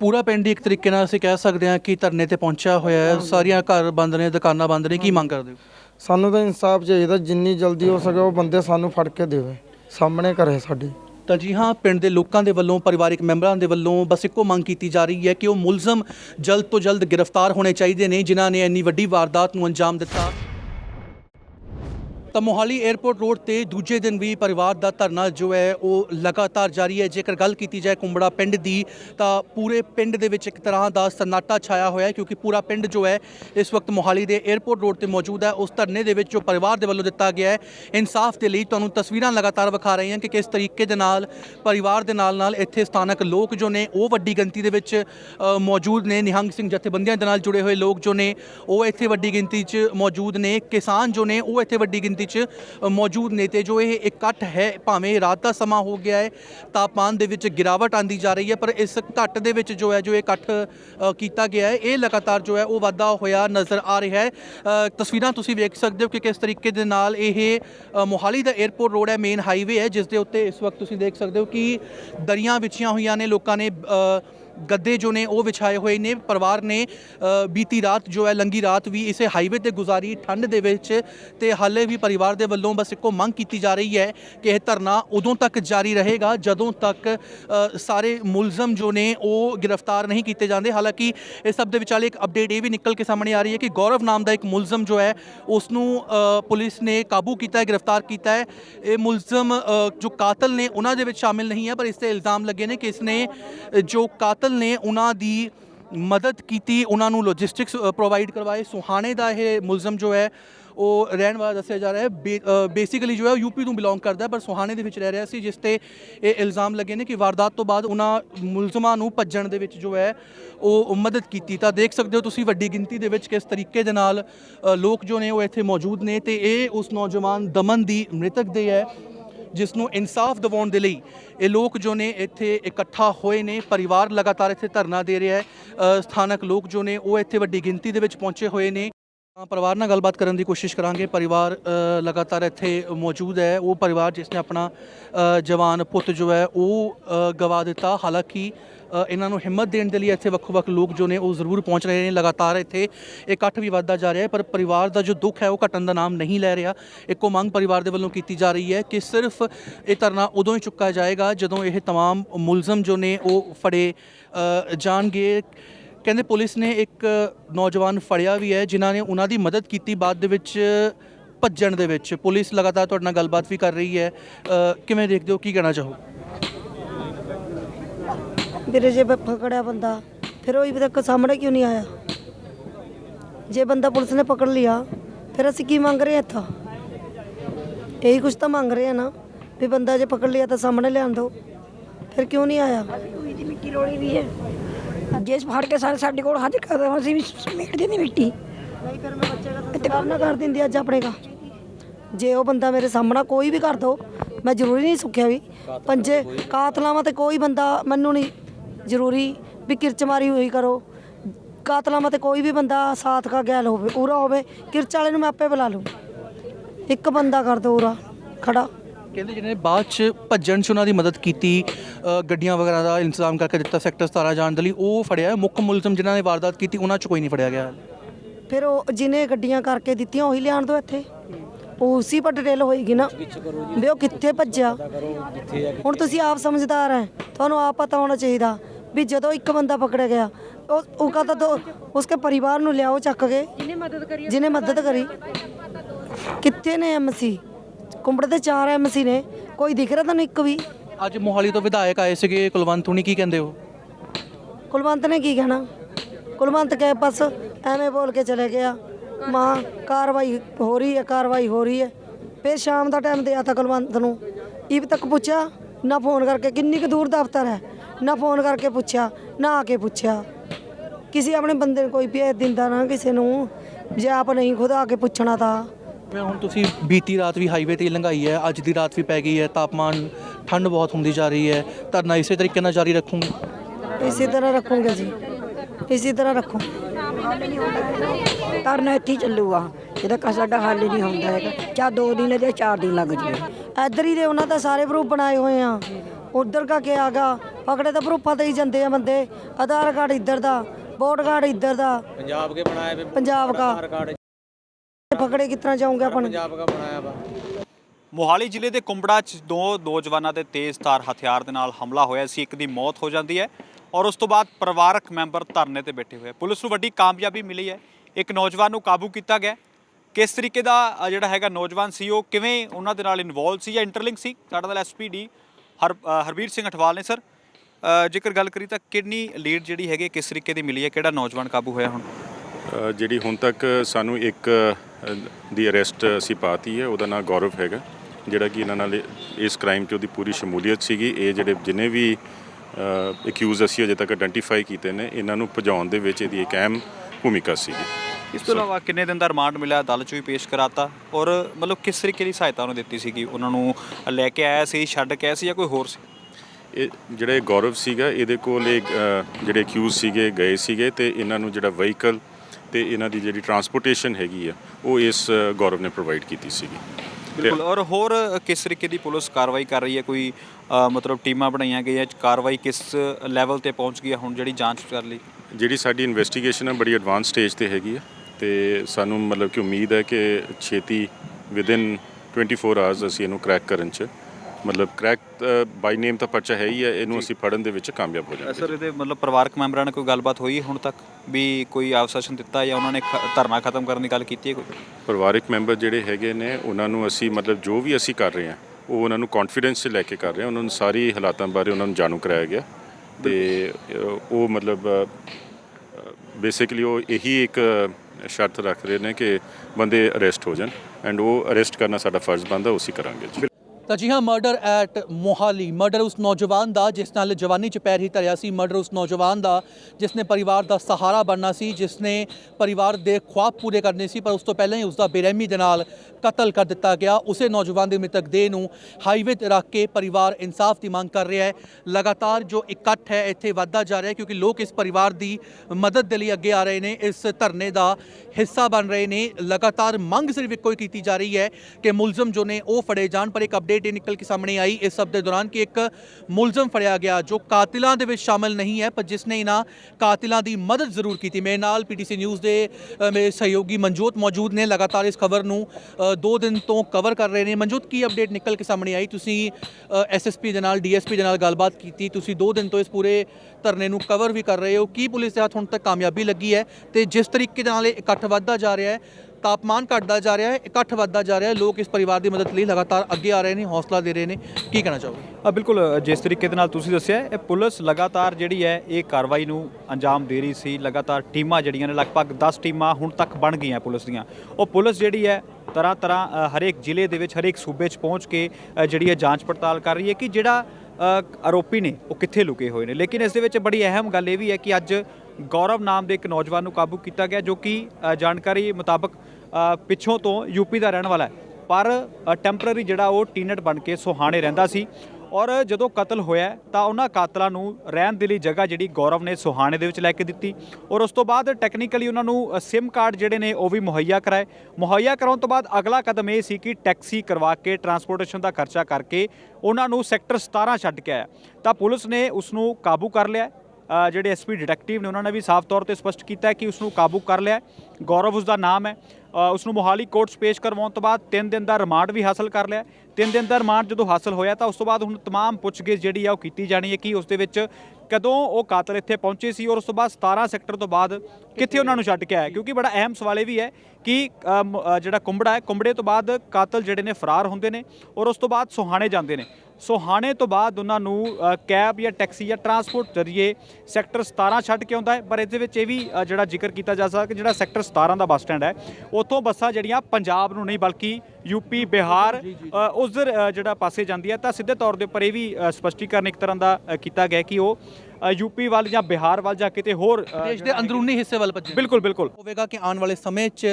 S1: ਪੂਰਾ ਪਿੰਡ ਹੀ ਇੱਕ ਤਰੀਕੇ ਨਾਲ ਅਸੀਂ ਕਹਿ ਸਕਦੇ ਹਾਂ ਕਿ ਧਰਨੇ ਤੇ ਪਹੁੰਚਿਆ ਹੋਇਆ ਹੈ। ਸਾਰੀਆਂ ਘਰ ਬੰਦ ਨੇ ਦੁਕਾਨਾਂ ਬੰਦ ਨੇ ਕੀ ਮੰਗ ਕਰਦੇ ਹੋ?
S2: ਸਾਨੂੰ ਤਾਂ ਇਨਸਾਫ ਚਾਹੀਦਾ ਜਿੰਨੀ ਜਲਦੀ ਹੋ ਸਕੇ ਉਹ ਬੰਦੇ ਸਾਨੂੰ ਫੜ ਕੇ ਦੇਵੇ ਸਾਹਮਣੇ ਕਰੇ ਸਾਡੀ।
S1: ਤਾਂ ਜੀ ਹਾਂ ਪਿੰਡ ਦੇ ਲੋਕਾਂ ਦੇ ਵੱਲੋਂ ਪਰਿਵਾਰਿਕ ਮੈਂਬਰਾਂ ਦੇ ਵੱਲੋਂ ਬਸ ਇੱਕੋ ਮੰਗ ਕੀਤੀ ਜਾ ਰਹੀ ਹੈ ਕਿ ਉਹ ਮੁਲਜ਼ਮ ਜਲਦ ਤੋਂ ਜਲਦ ਗ੍ਰਿਫਤਾਰ ਹੋਣੇ ਚਾਹੀਦੇ ਨੇ ਜਿਨ੍ਹਾਂ ਨੇ ਇੰਨੀ ਵੱਡੀ ਵਾਰਦਾਤ ਨੂੰ ਅੰਜਾਮ ਦਿੱਤਾ। ਤਾਂ ਮੋਹਾਲੀ 에ਅਰਪੋਰਟ ਰੋਡ ਤੇ ਦੂਜੇ ਦਿਨ ਵੀ ਪਰਿਵਾਰ ਦਾ ਧਰਨਾ ਜੋ ਹੈ ਉਹ ਲਗਾਤਾਰ ਜਾਰੀ ਹੈ। ਜੇਕਰ ਗੱਲ ਕੀਤੀ ਜਾਏ ਕੁੰਬੜਾ ਪਿੰਡ ਦੀ, ਤਾਂ ਪੂਰੇ ਪਿੰਡ ਦੇ ਵਿੱਚ ਇੱਕ ਤਰ੍ਹਾਂ ਦਾ ਸਨਾਟਾ ਛਾਇਆ ਹੋਇਆ ਹੈ ਕਿਉਂਕਿ ਪੂਰਾ ਪਿੰਡ ਜੋ ਹੈ ਇਸ ਵਕਤ ਮੋਹਾਲੀ ਦੇ 에ਅਰਪੋਰਟ ਰੋਡ ਤੇ ਮੌਜੂਦ ਹੈ। ਉਸ ਧਰਨੇ ਦੇ ਵਿੱਚ ਜੋ ਪਰਿਵਾਰ ਦੇ ਵੱਲੋਂ ਦਿੱਤਾ ਗਿਆ ਹੈ, ਇਨਸਾਫ ਦੇ ਲਈ ਤੁਹਾਨੂੰ ਤਸਵੀਰਾਂ ਲਗਾਤਾਰ ਵਿਖਾ ਰਹੇ ਹਾਂ ਕਿ ਕਿਸ ਤਰੀਕੇ ਦੇ ਨਾਲ, ਪਰਿਵਾਰ ਦੇ ਨਾਲ ਨਾਲ ਇੱਥੇ ਸਥਾਨਕ ਲੋਕ ਜੋ ਨੇ, ਉਹ ਵੱਡੀ ਗਿਣਤੀ ਦੇ ਵਿੱਚ ਮੌਜੂਦ ਨੇ। ਨਿਹੰਗ ਸਿੰਘ ਜਥੇਬੰਦੀਆਂ ਦੇ ਨਾਲ ਜੁੜੇ ਹੋਏ ਲੋਕ ਜੋ ਨੇ, ਉਹ ਇੱਥੇ ਵੱਡੀ ਗਿਣਤੀ 'ਚ ਮੌਜੂਦ ਨੇ। ਕਿਸਾਨ ਜੋ ਨੇ, ਉਹ ਇੱਥੇ ਵੱਡੀ ਗਿਣਤੀ ਸਥਿਤੀ 'ਚ ਮੌਜੂਦ ਨੇ ਤੇ ਜੋ ਇਹ ਇਕੱਠ ਹੈ, ਭਾਵੇਂ ਰਾਤ ਦਾ ਸਮਾਂ ਹੋ ਗਿਆ ਹੈ, ਤਾਪਮਾਨ ਦੇ ਵਿੱਚ ਗਿਰਾਵਟ ਆਂਦੀ ਜਾ ਰਹੀ ਹੈ, ਪਰ ਇਸ ਘੱਟ ਦੇ ਵਿੱਚ ਜੋ ਹੈ, ਜੋ ਇਹ ਇਕੱਠ ਕੀਤਾ ਗਿਆ ਹੈ, ਇਹ ਲਗਾਤਾਰ ਜੋ ਹੈ, ਉਹ ਵਾਧਾ ਹੋਇਆ ਨਜ਼ਰ ਆ ਰਿਹਾ ਹੈ। ਤਸਵੀਰਾਂ ਤੁਸੀਂ ਵੇਖ ਸਕਦੇ ਹੋ ਕਿ ਕਿਸ ਤਰੀਕੇ ਦੇ ਨਾਲ ਇਹ ਮੋਹਾਲੀ ਦਾ 에ਅਰਪੋਰਟ ਰੋਡ ਹੈ, ਮੇਨ ਹਾਈਵੇ ਹੈ, ਜਿਸ ਦੇ ਉੱਤੇ ਇਸ ਵਕਤ ਤੁਸੀਂ ਦੇਖ ਸਕਦੇ ਹੋ ਕਿ ਦਰੀਆਂ ਵਿਛੀਆਂ ਹੋਈਆਂ ਨੇ, ਲੋਕਾਂ ਨੇ ਗੱਦੇ ਜੋ ਨੇ ਉਹ ਵਿਛਾਏ ਹੋਏ ਨੇ। ਪਰਿਵਾਰ ਨੇ ਬੀਤੀ ਰਾਤ ਜੋ ਹੈ ਲੰਗੀ ਰਾਤ ਵੀ ਇਸੇ ਹਾਈਵੇ ਤੇ ਗੁਜ਼ਾਰੀ ਠੰਡ ਦੇ ਵਿੱਚ ਤੇ ਹਾਲੇ ਵੀ ਪਰਿਵਾਰ ਦੇ ਵੱਲੋਂ ਬਸ ਇੱਕੋ ਮੰਗ ਕੀਤੀ ਜਾ ਰਹੀ ਹੈ ਕਿ ਇਹ ਧਰਨਾ ਉਦੋਂ ਤੱਕ ਜਾਰੀ ਰਹੇਗਾ, ਜਦੋਂ ਤੱਕ ਸਾਰੇ ਮੁਲਜ਼ਮ ਜੋ ਨੇ ਉਹ ਗ੍ਰਿਫਤਾਰ ਨਹੀਂ ਕੀਤੇ ਜਾਂਦੇ। ਹਾਲਾਂਕਿ ਇਸ ਸਭ ਦੇ ਵਿਚਾਲੇ ਇੱਕ ਅਪਡੇਟ ਇਹ ਵੀ ਨਿਕਲ ਕੇ ਸਾਹਮਣੇ ਆ ਰਹੀ ਹੈ ਕਿ ਗੌਰਵ ਨਾਮ ਦਾ ਇੱਕ ਮੁਲਜ਼ਮ ਜੋ ਹੈ ਉਸ ਨੂੰ ਪੁਲਿਸ ਨੇ ਕਾਬੂ ਕੀਤਾ ਹੈ, ਗ੍ਰਿਫਤਾਰ ਕੀਤਾ ਹੈ। ਇਹ ਮੁਲਜ਼ਮ ਜੋ ਕਾਤਲ ਨੇ, ਉਹਨਾਂ ਦੇ ਵਿੱਚ ਸ਼ਾਮਿਲ ਨਹੀਂ ਹੈ, ਪਰ ਇਸ ਤੇ ਇਲਜ਼ਾਮ ਲੱਗੇ ਨੇ ਕਿ ਇਸ ਨੇ ਜੋ ਕਾਤਲ ਨੇ ਉਹਨਾਂ ਦੀ ਮਦਦ ਕੀਤੀ, ਉਹਨਾਂ ਨੂੰ ਲੌਜਿਸਟਿਕਸ ਪ੍ਰੋਵਾਈਡ ਕਰਵਾਏ। ਸੁਹਾਣੇ ਦਾ ਇਹ ਮੁਲਜ਼ਮ ਜੋ ਹੈ, ਉਹ ਰਹਿਣ ਵਾਲਾ ਦੱਸਿਆ ਜਾ ਰਿਹਾ ਹੈ। ਬੇਸਿਕਲੀ ਜੋ ਹੈ ਯੂਪੀ ਤੋਂ ਬਿਲੋਂਗ ਕਰਦਾ ਪਰ ਸੁਹਾਣੇ ਦੇ ਵਿੱਚ ਰਹਿ ਰਿਹਾ ਸੀ, ਜਿਸ ਤੇ ਇਹ ਇਲਜ਼ਾਮ ਲੱਗੇ ਨੇ ਕਿ ਵਾਰਦਾਤ ਤੋਂ ਬਾਅਦ ਉਹਨਾਂ ਮੁਲਜ਼ਮਾਂ ਨੂੰ ਭੱਜਣ ਦੇ ਵਿੱਚ ਜੋ ਹੈ, ਉਹ ਮਦਦ ਕੀਤੀ। ਤਾਂ ਦੇਖ ਸਕਦੇ ਹੋ ਤੁਸੀਂ ਵੱਡੀ ਗਿਣਤੀ ਦੇ ਵਿੱਚ ਕਿਸ ਤਰੀਕੇ ਦੇ ਨਾਲ ਲੋਕ ਜੋ ਨੇ ਉਹ ਇੱਥੇ ਮੌਜੂਦ ਨੇ ਤੇ ਇਹ ਉਸ ਨੌਜਵਾਨ ਦਮਨ ਦੀ ਮ੍ਰਿਤਕ ਦੇ ਹੈ। ਜਿਸ ਨੂੰ ਇਨਸਾਫ ਦਿਵਾਉਣ ਦੇ ਲਈ ਇਹ ਲੋਕ ਜੋ ਨੇ ਇੱਥੇ ਇਕੱਠਾ ਹੋਏ ਨੇ, ਪਰਿਵਾਰ ਲਗਾਤਾਰ ਇੱਥੇ ਧਰਨਾ ਦੇ ਰਿਹਾ ਹੈ। ਸਥਾਨਕ ਲੋਕ ਜੋ ਨੇ ਉਹ ਇੱਥੇ ਵੱਡੀ ਗਿਣਤੀ ਦੇ ਵਿੱਚ ਪਹੁੰਚੇ ਹੋਏ ਨੇ। ਪਰਿਵਾਰ ਨਾਲ ਗੱਲਬਾਤ ਕਰਨ ਦੀ ਕੋਸ਼ਿਸ਼ ਕਰਾਂਗੇ ਪਰਿਵਾਰ ਅ, ਲਗਾਤਾਰ ਇੱਥੇ ਮੌਜੂਦ ਹੈ ਉਹ ਪਰਿਵਾਰ ਜਿਸ ਨੇ ਆਪਣਾ ਅ, ਜਵਾਨ ਪੁੱਤ ਜੋ ਹੈ ਉਹ ਅ, ਗਵਾ ਦਿੱਤਾ ਹਾਲਾਂਕਿ ਅ, ਇਹਨਾਂ ਨੂੰ ਹਿੰਮਤ ਦੇਣ ਦੇ ਲਈ ਇੱਥੇ ਵੱਖ-ਵੱਖ ਲੋਕ ਜੋ ਨੇ ਉਹ ਜ਼ਰੂਰ ਪਹੁੰਚ ਰਹੇ ਨੇ ਲਗਾਤਾਰ ਇੱਥੇ ਇਕੱਠ ਵੀ ਵੱਧਦਾ ਜਾ ਰਿਹਾ ਹੈ ਪਰ ਪਰਿਵਾਰ ਦਾ ਜੋ ਦੁੱਖ ਹੈ ਉਹ ਘਟਣ ਦਾ ਨਾਮ ਨਹੀਂ ਲੈ ਰਿਹਾ ਇੱਕੋ ਮੰਗ ਪਰਿਵਾਰ ਦੇ ਵੱਲੋਂ ਕੀਤੀ ਜਾ ਰਹੀ ਹੈ ਕਿ ਸਿਰਫ ਇਹ ਧਰਨਾ ਉਦੋਂ ਹੀ ਚੁੱਕਾ ਜਾਏਗਾ ਜਦੋਂ ਇਹ तमाम ਮੁਲਜ਼ਮ ਜੋ ਨੇ ਉਹ ਫੜੇ ਅ, ਜਾਣਗੇ ਕਹਿੰਦੇ ਪੁਲਿਸ ਨੇ ਇੱਕ ਨੌਜਵਾਨ ਫੜਿਆ ਵੀ ਹੈ ਜਿਨ੍ਹਾਂ ਨੇ ਉਹਨਾਂ ਦੀ ਮਦਦ ਕੀਤੀ ਬਾਅਦ ਦੇ ਵਿੱਚ ਭੱਜਣ ਦੇ ਵਿੱਚ। ਪੁਲਿਸ ਲਗਾਤਾਰ ਤੁਹਾਡੇ ਨਾਲ ਗੱਲਬਾਤ ਵੀ ਕਰ ਰਹੀ ਹੈ। ਅ, ਕਿਵੇਂ ਦੇਖਦੇ ਹੋ? ਕੀ ਕਹਿਣਾ ਚਾਹੋ
S6: ਵੀਰੇ ਜੇ ਬ- ਪਕੜਿਆ ਬੰਦਾ ਫਿਰ ਉਹ ਵੀ ਤੱਕ ਸਾਹਮਣੇ ਕਿਉਂ ਨਹੀਂ ਆਇਆ? ਜੇ ਬੰਦਾ ਪੁਲਿਸ ਨੇ ਪਕੜ ਲਿਆ ਫਿਰ ਅਸੀਂ ਕੀ ਮੰਗ ਰਹੇ ਹਾਂ ਇੱਥੋਂ? ਇਹੀ ਕੁਝ ਤਾਂ ਮੰਗ ਰਹੇ ਆ ਨਾ ਵੀ ਬੰਦਾ ਜੇ ਪਕੜ ਲਿਆ ਤਾਂ ਸਾਹਮਣੇ ਲਿਆਣ ਦਿਓ। ਫਿਰ ਕਿਉਂ ਨਹੀਂ ਆਇਆ?
S7: ਹੋਈ ਦੀ ਮਿੱਟੀ ਰੋੜੀ ਵੀ ਹੈ। ਜੇ ਫੜ ਕੇ ਸਾਰੇ ਸਾਡੇ ਕੋਲ ਹਾਜ਼ਰ ਕਰ ਦੇਵਾਂ ਅਸੀਂ ਵੀ ਸਮੇਟ ਦੇਣੀ ਮਿੱਟੀ।
S6: ਨਹੀਂ ਫਿਰ ਮੈਂ ਬੱਚੇ ਦਾ ਨਾ ਕਰ ਦਿੰਦੀ ਅੱਜ ਆਪਣੇ ਦਾ। ਜੇ ਉਹ ਬੰਦਾ ਮੇਰੇ ਸਾਹਮਣੇ ਕੋਈ ਵੀ ਕਰ ਦੋ ਮੈਂ ਜ਼ਰੂਰੀ ਨਹੀਂ ਸੁੱਖਿਆ ਵੀ। ਪੰਜੇ ਕਾਤਲਾਵਾਂ ਤੇ ਕੋਈ ਬੰਦਾ ਮੈਨੂੰ ਨਹੀਂ ਜ਼ਰੂਰੀ ਵੀ ਕਿਰਚ ਮਾਰੀ ਹੋਈ ਕਰੋ। ਕਾਤਲਾਵਾਂ ਤੇ ਕੋਈ ਵੀ ਬੰਦਾ ਸਾਥ ਕਾ ਗੈਲ ਹੋਵੇ ਉਰਾ ਹੋਵੇ ਕਿਰਚ ਵਾਲੇ ਨੂੰ ਮੈਂ ਆਪੇ ਬੁਲਾ ਲੂੰ। ਇੱਕ ਬੰਦਾ ਕਰ ਦੋ ਉਰਾ ਖੜਾ।
S1: ਕਹਿੰਦੇ ਜਿਹਨੇ ਬਾਅਦ ਚ ਭੱਜਣ ਚ ਉਹਨਾਂ ਦੀ ਮਦਦ ਕੀਤੀ ਗੱਡੀਆਂ ਵਗੈਰਾ ਦਾ ਇੰਤਜ਼ਾਮ ਕਰਕੇ ਦਿੱਤਾ ਸੈਕਟਰ 17 ਜਾਣ ਦੇ ਲਈ ਉਹ ਫੜਿਆ। ਮੁੱਖ ਮੁਲਜ਼ਮ ਜਿਨ੍ਹਾਂ ਨੇ ਵਾਰਦਾਤ ਕੀਤੀ ਉਹਨਾਂ ਚ ਕੋਈ ਨਹੀਂ ਫੜਿਆ ਗਿਆ।
S6: ਫਿਰ ਉਹ ਜਿਹਨੇ ਗੱਡੀਆਂ ਕਰਕੇ ਦਿੱਤੀਆਂ ਉਹੀ ਲਿਆਣ ਦੋ ਇੱਥੇ? ਉਹ ਉਸੇ ਪਰ ਡਿਟੇਲ ਹੋਏਗੀ ਨਾ। ਵੀ ਉਹ ਕਿੱਥੇ ਭੱਜਿਆ? ਹੁਣ ਤੁਸੀਂ ਆਪ ਸਮਝਦਾਰ ਹੈ। ਤੁਹਾਨੂੰ ਆਪ ਪਤਾ ਹੋਣਾ ਚਾਹੀਦਾ ਵੀ ਜਦੋਂ ਇੱਕ ਬੰਦਾ ਪਕੜਿਆ ਗਿਆ ਉਹ ਉਹ ਕਹਤਾ ਦੋ ਉਸਕੇ ਪਰਿਵਾਰ ਨੂੰ ਲਿਆਓ ਚੱਕ ਕੇ। ਜਿਹਨੇ ਮਦਦ ਕਰੀ ਜਿਹਨੇ ਮਦਦ ਕਰੀ। ਕਿੱਥੇ ਨੇ ਐਮਸੀ ਕੁੰਬੜ ਦੇ ਚਾਰ ਐਮਸੀ ਨੇ ਕੋਈ ਦਿਖ ਰਿਹਾ ਤੁਹਾਨੂੰ ਇੱਕ ਵੀ?
S1: ਅੱਜ ਮੋਹਾਲੀ ਤੋਂ ਵਿਧਾਇਕ ਆਏ ਸੀਗੇ ਕੁਲਵੰਤ ਹੁਣੀ ਕੀ ਕਹਿੰਦੇ ਹੋ?
S6: ਕੁਲਵੰਤ ਨੇ ਕੀ ਕਹਿਣਾ? ਕੁਲਵੰਤ ਕਹੇ ਬਸ ਐਵੇਂ ਬੋਲ ਕੇ ਚਲੇ ਗਿਆ। ਮਾਂ ਕਾਰਵਾਈ ਹੋ ਰਹੀ ਹੈ ਕਾਰਵਾਈ ਹੋ ਰਹੀ ਹੈ। ਫਿਰ ਸ਼ਾਮ ਦਾ ਟਾਈਮ ਦਿਆ ਤਾ ਕੁਲਵੰਤ ਨੂੰ। ਇਬ ਤੱਕ ਪੁੱਛਿਆ ਨਾ ਫੋਨ ਕਰਕੇ ਕਿੰਨੀ ਕੁ ਦੂਰ ਦਫ਼ਤਰ ਹੈ? ਨਾ ਫੋਨ ਕਰਕੇ ਪੁੱਛਿਆ ਨਾ ਆ ਕੇ ਪੁੱਛਿਆ। ਕਿਸੇ ਆਪਣੇ ਬੰਦੇ ਨੂੰ ਕੋਈ ਭੇਜ ਦਿੰਦਾ ਨਾ ਕਿਸੇ ਨੂੰ ਜੇ ਆਪ ਨਹੀਂ ਖੁਦ ਆ ਕੇ ਪੁੱਛਣਾ ਤਾਂ।
S1: ਮੈਂ ਹੁਣ ਤੁਸੀਂ ਬੀਤੀ ਰਾਤ ਵੀ ਹਾਈਵੇ ਤੇ ਲੰਘਾਈ ਹੈ ਅੱਜ ਦੀ ਰਾਤ ਵੀ ਪੈ ਗਈ ਹੈ ਤਾਪਮਾਨ ਠੰਡ ਬਹੁਤ ਹੁੰਦੀ ਜਾ ਰਹੀ ਹੈ ਧਰਨਾ ਇਸੇ ਤਰੀਕੇ ਨਾਲ ਜਾਰੀ ਰੱਖੂਗੇ?
S6: ਇਸੇ ਤਰ੍ਹਾਂ ਰੱਖੂਗੇ ਜੀ ਇਸੇ ਤਰ੍ਹਾਂ ਰੱਖੋ।
S7: ਤਰਨਾ ਇੱਥੇ ਚੱਲੂਗਾ ਇਹਦਾ ਕਾ ਸਾਡਾ ਹੱਲ ਹੀ ਨਹੀਂ ਹੁੰਦਾ ਹੈਗਾ ਚਾ ਦੋ ਦਿਨ ਦੇ ਚਾਰ ਦਿਨ ਲੱਗ ਜੂਗੇ
S6: ਇੱਧਰ ਹੀ ਦੇ ਉਹਨਾਂ ਦਾ ਸਾਰੇ ਪ੍ਰੂਫ ਬਣਾਏ ਹੋਏ ਆ ਉਧਰ ਕਾ ਕੇ ਆਗਾ ਪਕੜੇ ਤਾਂ ਪ੍ਰੂਫਾਂ ਤੇ ਹੀ ਜਾਂਦੇ ਆ ਬੰਦੇ ਆਧਾਰ ਕਾਰਡ ਇੱਧਰ ਦਾ ਵੋਟ ਕਾਰਡ ਇੱਧਰ ਦਾ। ਪੰਜਾਬ ਕੇ ਬਣਾਏ ਪੰਜਾਬ ਕਾ। ਪਕੜੇ ਕਿਤਨਾ ਜਾਉਂਗੇ ਆਪਾਂ ਨੂੰ?
S8: ਮੋਹਾਲੀ ਜ਼ਿਲ੍ਹੇ ਦੇ ਕੁੰਬੜਾ 'ਚ ਦੋ ਨੌਜਵਾਨਾਂ ਦੇ ਤੇਜ਼ਧਾਰ ਹਥਿਆਰ ਦੇ ਨਾਲ ਹਮਲਾ ਹੋਇਆ। ਸੀ ਇੱਕ ਦੀ ਮੌਤ ਹੋ ਜਾਂਦੀ ਹੈ ਔਰ ਉਸ ਤੋਂ ਬਾਅਦ ਪਰਿਵਾਰਕ ਮੈਂਬਰ ਧਰਨੇ ਤੇ ਬੈਠੇ ਹੋਏ। ਪੁਲਿਸ ਨੂੰ ਵੱਡੀ ਕਾਮਯਾਬੀ ਮਿਲੀ ਹੈ। ਇੱਕ ਨੌਜਵਾਨ ਨੂੰ ਕਾਬੂ ਕੀਤਾ ਗਿਆ। ਕਿਸ ਤਰੀਕੇ ਦਾ ਅ, ਜਿਹੜਾ ਹੈਗਾ ਨੌਜਵਾਨ ਸੀ ਉਹ ਕਿਵੇਂ ਉਹਨਾਂ ਦੇ ਨਾਲ ਇਨਵੋਲਵ ਸੀ ਜਾਂ ਇੰਟਰਲਿੰਕ ਸੀ? ਸਾਡੇ ਨਾਲ ਐਸਪੀਡੀ ਹਰ ਅ, ਹਰਬੀਰ ਸਿੰਘ ਅਠਵਾਲ ਨੇ ਸਰ। ਅ, ਜੇਕਰ ਗੱਲ ਕਰੀ ਤਾਂ ਕਿੰਨੀ ਲੀਡ ਜਿਹੜੀ ਹੈਗੀ ਹੈ, ਕਿਸ ਤਰੀਕੇ ਦੀ ਮਿਲੀ ਹੈ? ਕਿਹੜਾ ਨੌਜਵਾਨ ਕਾਬੂ ਹੋਇਆ ਹੁਣ?
S9: ਜਿਹੜੀ ਹੁਣ ਤੱਕ ਸਾਨੂੰ ਇੱਕ ਦੀ ਅਰੈਸਟ ਅਸੀਂ ਪਾਤੀ ਹੈ ਉਹਦਾ ਨਾਮ ਗੌਰਵ ਹੈਗਾ ਜਿਹੜਾ ਕਿ ਇਹਨਾਂ ਨਾਲ ਇਸ ਕ੍ਰਾਈਮ 'ਚ ਉਹਦੀ ਪੂਰੀ ਸ਼ਮੂਲੀਅਤ ਸੀਗੀ। ਇਹ ਜਿਹੜੇ ਜਿਨੇ ਵੀ ਅਕਿਊਜ਼ ਅਸੀਂ ਅਜੇ ਤੱਕ ਆਇਡੈਂਟੀਫਾਈ ਕੀਤੇ ਨੇ ਇਹਨਾਂ ਨੂੰ ਭਜਾਉਣ ਦੇ ਵਿੱਚ ਇਹਦੀ ਇੱਕ ਅਹਿਮ ਭੂਮਿਕਾ ਸੀਗੀ।
S8: ਇਸ ਤੋਂ ਇਲਾਵਾ ਕਿੰਨੇ ਦਿਨ ਦਾ ਰਿਮਾਂਡ ਮਿਲਿਆ ਅਦਾਲਤ 'ਚ ਵੀ ਪੇਸ਼ ਕਰਾਤਾ ਔਰ ਮਤਲਬ ਕਿਸ ਤਰੀਕੇ ਦੀ ਸਹਾਇਤਾ ਉਹਨੂੰ ਦਿੱਤੀ ਸੀਗੀ? ਉਹਨਾਂ ਨੂੰ ਲੈ ਕੇ ਆਇਆ ਸੀ ਛੱਡ ਕੇ ਆਇਆ ਸੀ ਜਾਂ ਕੋਈ ਹੋਰ ਸੀ?
S9: ਇਹ ਜਿਹੜੇ ਗੌਰਵ ਸੀਗਾ ਇਹਦੇ ਕੋਲ ਇਹ ਜਿਹੜੇ ਅਕਿਊਜ਼ ਸੀਗੇ ਗਏ ਸੀਗੇ ਤੇ ਇਹਨਾਂ ਨੂੰ ਜਿਹੜਾ ਵਹੀਕਲ ਤੇ ਇਹਨਾਂ ਦੀ ਜਿਹੜੀ ਟਰਾਂਸਪੋਰਟੇਸ਼ਨ ਹੈਗੀ ਆ ਉਹ ਇਸ ਗੌਰਵ ਨੇ ਪ੍ਰੋਵਾਈਡ ਕੀਤੀ ਸੀਗੀ।
S8: ਬਿਲਕੁਲ ਔਰ ਹੋਰ ਕਿਸ ਤਰੀਕੇ ਦੀ ਪੁਲਿਸ ਕਾਰਵਾਈ ਕਰ ਰਹੀ ਹੈ? ਕੋਈ ਅ, ਮਤਲਬ ਟੀਮਾਂ ਬਣਾਈਆਂ ਗਈਆਂ ਕਾਰਵਾਈ ਕਿਸ ਲੈਵਲ ਤੇ ਪਹੁੰਚ ਗਈ ਹੈ? ਹੁਣ ਜਿਹੜੀ ਜਾਂਚ ਕਰ ਲਈ।
S9: ਜਿਹੜੀ ਸਾਡੀ ਇਨਵੈਸਟੀਗੇਸ਼ਨ ਹੈ ਬੜੀ ਐਡਵਾਂਸ ਸਟੇਜ ਤੇ ਹੈਗੀ ਆ। ਤੇ ਸਾਨੂੰ ਮਤਲਬ ਕਿ ਉਮੀਦ ਹੈ ਕਿ ਛੇਤੀ ਵਿਦਿਨ 24 ਆਵਰਸ ਅਸੀਂ ਇਹਨੂੰ ਕ੍ਰੈਕ ਕਰਨ ਚ ਮਤਲਬ ਕ੍ਰੈਕ ਬਾਈ ਨੇਮ ਤਾਂ ਪਰਚਾ ਹੈ ਹੀ ਹੈ ਇਹਨੂੰ ਅਸੀਂ ਫੜਨ ਦੇ ਵਿੱਚ ਕਾਮਯਾਬ ਹੋ ਜਾਵਾਂਗੇ
S8: ਸਰ ਇਹਦੇ ਮਤਲਬ ਪਰਿਵਾਰਕ ਮੈਂਬਰਾਂ ਨਾਲ ਕੋਈ ਗੱਲਬਾਤ ਹੋਈ ਹੁਣ ਤੱਕ? ਵੀ ਕੋਈ ਆਵਸ਼ਾਸਨ ਦਿੱਤਾ ਜਾਂ ਉਹਨਾਂ ਨੇ ਧਰਨਾ ਖਤਮ ਕਰਨ ਦੀ ਗੱਲ ਕੀਤੀ ਹੈ ਕੋਈ?
S9: ਪਰਿਵਾਰਕ ਮੈਂਬਰ ਜਿਹੜੇ ਹੈਗੇ ਨੇ ਉਹਨਾਂ ਨੂੰ ਅਸੀਂ ਮਤਲਬ ਜੋ ਵੀ ਅਸੀਂ ਕਰ ਰਹੇ ਹਾਂ ਉਹ ਉਹਨਾਂ ਨੂੰ ਕੌਨਫੀਡੈਂਸ 'ਚ ਲੈ ਕੇ ਕਰ ਰਹੇ ਹਾਂ ਉਹਨਾਂ ਨੂੰ ਸਾਰੀ ਹਾਲਾਤਾਂ ਬਾਰੇ ਉਹਨਾਂ ਨੂੰ ਜਾਣੂ ਕਰਾਇਆ ਗਿਆ। ਤੇ ਉਹ ਮਤਲਬ ਬੇਸਿਕਲੀ ਉਹ ਇਹੀ ਇੱਕ ਸ਼ਰਤ ਰੱਖ ਰਹੇ ਨੇ ਕਿ ਬੰਦੇ ਅਰੈਸਟ ਹੋ ਜਾਣ ਐਂਡ ਉਹ ਅਰੈਸਟ ਕਰਨਾ ਸਾਡਾ ਫਰਜ਼ ਬਣਦਾ ਉਹ ਅਸੀਂ ਕਰਾਂਗੇ
S1: ਤਾਂ ਜੀ ਹਾਂ ਮਰਡਰ ਐਟ ਮੋਹਾਲੀ ਮਰਡਰ ਉਸ ਨੌਜਵਾਨ ਦਾ ਜਿਸ ਨਾਲ ਜਵਾਨੀ 'ਚ ਪੈਰ ਹੀ ਧਰਿਆ ਸੀ ਮਰਡਰ ਉਸ ਨੌਜਵਾਨ ਦਾ ਜਿਸ ਨੇ ਪਰਿਵਾਰ ਦਾ ਸਹਾਰਾ ਬਣਨਾ ਸੀ, ਜਿਸ ਨੇ ਪਰਿਵਾਰ ਦੇ ਖੁਆਬ ਪੂਰੇ ਕਰਨੇ ਸੀ, ਪਰ ਉਸ ਤੋਂ ਪਹਿਲਾਂ ਹੀ ਉਸ ਦਾ ਬੇਰਹਿਮੀ ਦੇ ਨਾਲ ਕਤਲ ਕਰ ਦਿੱਤਾ ਗਿਆ। ਉਸੇ ਨੌਜਵਾਨ ਦੇ ਮ੍ਰਿਤਕ ਦੇਹ ਨੂੰ ਹਾਈਵੇ ਤੇ ਰੱਖ ਕੇ ਪਰਿਵਾਰ ਇਨਸਾਫ ਦੀ ਮੰਗ ਕਰ ਰਿਹਾ ਹੈ। ਲਗਾਤਾਰ ਜੋ ਇਕੱਠ ਹੈ, ਇੱਥੇ ਵੱਧਦਾ ਜਾ ਰਿਹਾ ਹੈ, ਕਿਉਂਕਿ ਲੋਕ ਇਸ ਪਰਿਵਾਰ ਦੀ ਮਦਦ ਦੇ ਲਈ ਅੱਗੇ ਆ ਰਹੇ ਨੇ, ਇਸ ਧਰਨੇ ਦਾ ਹਿੱਸਾ ਬਣ ਰਹੇ ਨੇ। ਲਗਾਤਾਰ ਮੰਗ ਸਿਰਫ ਇੱਕੋ ਹੀ ਕੀਤੀ ਜਾ ਰਹੀ ਹੈ ਕਿ ਮੁਲਜ਼ਮ ਜੋ ਨੇ ਉਹ ਫੜੇ ਜਾਣ, ਪਰ ਇੱਕ ਅਪਡੇਟ ਇਹ ਨਿਕਲ ਕੇ ਸਾਹਮਣੇ ਆਈ। ਇਸ ਸਭ ਦੇ ਦੌਰਾਨ ਕਿ ਇੱਕ ਮੁਲਜ਼ਮ ਫੜਿਆ ਗਿਆ ਜੋ ਕਾਤਿਲਾਂ ਦੇ ਵਿੱਚ ਸ਼ਾਮਲ ਨਹੀਂ ਹੈ ਪਰ ਜਿਸ ਨੇ ਇਹਨਾਂ ਕਾਤਿਲਾਂ ਦੀ ਮਦਦ ਜ਼ਰੂਰ ਕੀਤੀ। ਮੇਰੇ ਨਾਲ ਪੀਟੀਸੀ ਨਿਊਜ਼ ਦੇ ਮੇਰੇ ਸਹਿਯੋਗੀ ਮਨਜੋਤ ਮੌਜੂਦ ਨੇ। ਲਗਾਤਾਰ ਇਸ ਖਬਰ ਨੂੰ ਅ, ਦੋ ਦਿਨ ਤੋਂ ਕਵਰ ਕਰ ਰਹੇ ਨੇ। ਮਨਜੋਤ ਕੀ ਅਪਡੇਟ ਨਿਕਲ ਕੇ ਸਾਹਮਣੇ ਆਈ? ਤੁਸੀਂ ਐਸਐਸਪੀ ਦੇ ਨਾਲ ਡੀਐਸਪੀ ਦੇ ਨਾਲ ਗੱਲਬਾਤ ਕੀਤੀ। ਤੁਸੀਂ ਦੋ ਦਿਨ ਤੋਂ ਇਸ ਪੂਰੇ ਧਰਨੇ ਨੂੰ ਕਵਰ ਵੀ ਕਰ ਰਹੇ ਹੋ। ਕੀ ਪੁਲਿਸ ਦੇ ਹੱਥ ਹੁਣ ਤੱਕ ਕਾਮਯਾਬੀ ਲੱਗੀ ਹੈ? ਤੇ ਜਿਸ ਤਰੀਕੇ ਦੇ ਨਾਲ ਇਹ ਇਕੱਠ ਵੱਧਦਾ ਜਾ ਰਿਹਾ ਹੈ ਤਾਪਮਾਨ ਘਟਦਾ ਜਾ ਰਿਹਾ ਹੈ, ਇਕੱਠ ਵੱਧਦਾ ਜਾ ਰਿਹਾ ਹੈ, ਲੋਕ ਇਸ ਪਰਿਵਾਰ ਦੀ ਮਦਦ ਲਈ ਲਗਾਤਾਰ ਅੱਗੇ ਆ ਰਹੇ ਨੇ, ਹੌਸਲਾ ਦੇ ਰਹੇ ਨੇ, ਕੀ ਕਹਿਣਾ ਚਾਹੋਗੇ?
S8: ਆ ਬਿਲਕੁਲ ਜਿਸ ਤਰੀਕੇ ਦੇ ਨਾਲ ਤੁਸੀਂ ਦੱਸਿਆ ਇਹ ਪੁਲਿਸ ਲਗਾਤਾਰ ਜਿਹੜੀ ਹੈ, ਇਹ ਕਾਰਵਾਈ ਨੂੰ ਅੰਜਾਮ ਦੇ ਰਹੀ ਸੀ, ਲਗਾਤਾਰ ਟੀਮਾਂ ਜਿਹੜੀਆਂ ਨੇ, ਲਗਭਗ 10 ਟੀਮਾਂ ਹੁਣ ਤੱਕ ਬਣ ਗਈਆਂ ਪੁਲਿਸ ਦੀਆਂ। ਉਹ ਪੁਲਿਸ ਜਿਹੜੀ ਹੈ ਤਰ੍ਹਾਂ ਤਰ੍ਹਾਂ ਹਰੇਕ ਜ਼ਿਲ੍ਹੇ ਦੇ ਵਿੱਚ, ਹਰੇਕ ਸੂਬੇ 'ਚ ਪਹੁੰਚ ਕੇ ਜਿਹੜੀ ਹੈ ਜਾਂਚ ਪੜਤਾਲ ਕਰ ਰਹੀ ਹੈ ਕਿ ਜਿਹੜਾ ਆਰੋਪੀ ਨੇ, ਉਹ ਕਿੱਥੇ ਲੁਕੇ ਹੋਏ ਨੇ। ਲੇਕਿਨ ਇਸ ਦੇ ਵਿੱਚ ਬੜੀ ਅਹਿਮ ਗੱਲ ਇਹ ਵੀ ਹੈ ਕਿ ਅੱਜ ਗੌਰਵ ਨਾਮ ਦੇ ਇੱਕ ਨੌਜਵਾਨ ਨੂੰ ਕਾਬੂ ਕੀਤਾ ਗਿਆ, ਜੋ ਕਿ ਜਾਣਕਾਰੀ ਮੁਤਾਬਕ ਪਿੱਛੋਂ ਤੋਂ ਯੂਪੀ ਦਾ ਰਹਿਣ ਵਾਲਾ ਹੈ। ਪਰ ਟੈਂਪਰੇਰੀ ਜਿਹੜਾ ਉਹ ਟੀਨਟ ਬਣ ਕੇ ਸੁਹਾਣੇ ਰਹਿੰਦਾ ਸੀ। ਔਰ ਜਦੋਂ ਕਤਲ ਹੋਇਆ ਤਾਂ ਉਹਨਾਂ ਕਾਤਲਾਂ ਨੂੰ ਰਹਿਣ ਦੇ ਲਈ ਜਗ੍ਹਾ ਜਿਹੜੀ ਗੌਰਵ ਨੇ ਸੁਹਾਣੇ ਦੇ ਵਿੱਚ ਲੈ ਕੇ ਦਿੱਤੀ। ਔਰ ਉਸ ਤੋਂ ਬਾਅਦ ਟੈਕਨੀਕਲੀ ਉਹਨਾਂ ਨੂੰ ਸਿਮ ਕਾਰਡ ਜਿਹੜੇ ਨੇ ਉਹ ਵੀ ਮੁਹੱਈਆ ਕਰਾਏ। ਮੁਹੱਈਆ ਕਰਾਉਣ ਤੋਂ ਬਾਅਦ ਅਗਲਾ ਕਦਮ ਇਹ ਸੀ ਕਿ ਟੈਕਸੀ ਕਰਵਾ ਕੇ ਟਰਾਂਸਪੋਰਟੇਸ਼ਨ ਦਾ ਖਰਚਾ ਕਰਕੇ ਉਹਨਾਂ ਨੂੰ ਸੈਕਟਰ 17 ਛੱਡ ਕੇ ਆਇਆ। ਤਾਂ ਪੁਲਿਸ ਨੇ ਉਸ ਨੂੰ ਕਾਬੂ ਕਰ ਲਿਆ ਅ, ਜਿਹੜੇ ਐਸਪੀ ਡਿਟੈਕਟਿਵ ਨੇ ਉਹਨਾਂ ਨੇ ਵੀ ਸਾਫ਼ ਤੌਰ ਤੇ ਸਪਸ਼ਟ ਕੀਤਾ ਕਿ ਉਸ ਨੂੰ ਕਾਬੂ ਕਰ ਲਿਆ ਗੌਰਵ ਉਸ ਦਾ ਨਾਮ ਹੈ। ਉਸ ਨੂੰ ਮੋਹਾਲੀ ਕੋਰਟ 'ਚ ਪੇਸ਼ ਕਰਵਾਉਣ ਤੋਂ ਬਾਅਦ 3 ਦਿਨ ਦਾ ਰਿਮਾਂਡ ਵੀ ਹਾਸਲ ਕਰ ਲਿਆ। 3 ਦਿਨ ਦਾ ਰਿਮਾਂਡ ਜਦੋਂ ਹਾਸਲ ਹੋਇਆ ਤਾਂ ਉਸ ਤੋਂ ਬਾਅਦ ਹੁਣ ਤਮਾਮ ਪੁੱਛਗਿੱਛ ਜਿਹੜੀ ਆ ਉਹ ਕੀਤੀ ਜਾਣੀ ਹੈ ਕਿ ਉਸ ਦੇ ਵਿੱਚ ਕਦੋਂ ਉਹ ਕਾਤਲ ਇੱਥੇ ਪਹੁੰਚੇ ਸੀ ਔਰ ਉਸ ਤੋਂ ਬਾਅਦ 17 ਸੈਕਟਰ ਤੋਂ ਬਾਅਦ ਕਿੱਥੇ ਉਹਨਾਂ ਨੂੰ ਛੱਡ ਕੇ ਆਇਆ। ਕਿਉਂਕਿ ਬੜਾ ਅਹਿਮ ਸਵਾਲ ਇਹ ਵੀ ਹੈ ਕਿ ਜਿਹੜਾ ਕੁੰਬੜਾ ਹੈ, ਕੁੰਬੜੇ ਤੋਂ ਬਾਅਦ ਕਾਤਲ ਜਿਹੜੇ ਨੇ ਫਰਾਰ ਹੁੰਦੇ ਨੇ ਔਰ ਉਸ ਤੋਂ ਬਾਅਦ ਸੁਹਾਣੇ ਜਾਂਦੇ ਨੇ। ਸੁਹਾਣੇ ਤੋਂ ਬਾਅਦ ਉਹਨਾਂ ਨੂੰ ਕੈਬ ਜਾਂ ਟੈਕਸੀ ਜਾਂ ਟਰਾਂਸਪੋਰਟ ਜ਼ਰੀਏ ਸੈਕਟਰ 17 ਛੱਡ ਕੇ ਆਉਂਦਾ ਹੈ। ਪਰ ਇਹਦੇ ਵਿੱਚ ਇਹ ਵੀ ਜਿਹੜਾ ਜ਼ਿਕਰ ਕੀਤਾ ਜਾ ਸਕਦਾ ਕਿ ਜਿਹੜਾ ਸੈਕਟਰ 17 ਦਾ ਬੱਸ ਸਟੈਂਡ ਹੈ ਉੱਥੋਂ ਬੱਸਾਂ ਜਿਹੜੀਆਂ ਪੰਜਾਬ ਨੂੰ ਨਹੀਂ ਬਲਕਿ ਯੂਪੀ ਬਿਹਾਰ ਅ, ਜਿਹੜਾ ਪਾਸੇ ਜਾਂਦੀ ਹੈ ਤਾਂ ਸਿੱਧੇ ਤੌਰ ਦੇ ਉੱਪਰ ਇਹ ਵੀ ਸਪਸ਼ਟੀਕਰਨ ਇੱਕ ਤਰ੍ਹਾਂ ਦਾ ਕੀਤਾ ਗਿਆ ਕਿ ਉਹ ਯੂਪੀ ਵੱਲ ਜਾਂ ਬਿਹਾਰ ਵੱਲ ਜਾਂ ਕਿਤੇ ਹੋਰ
S1: ਦੇਸ਼ ਦੇ ਅੰਦਰੂਨੀ ਹਿੱਸੇ ਵੱਲ ਭੱਜੇ।
S8: ਬਿਲਕੁਲ ਬਿਲਕੁਲ।
S1: ਹੋਵੇਗਾ ਕਿ ਆਉਣ ਵਾਲੇ ਸਮੇਂ 'ਚ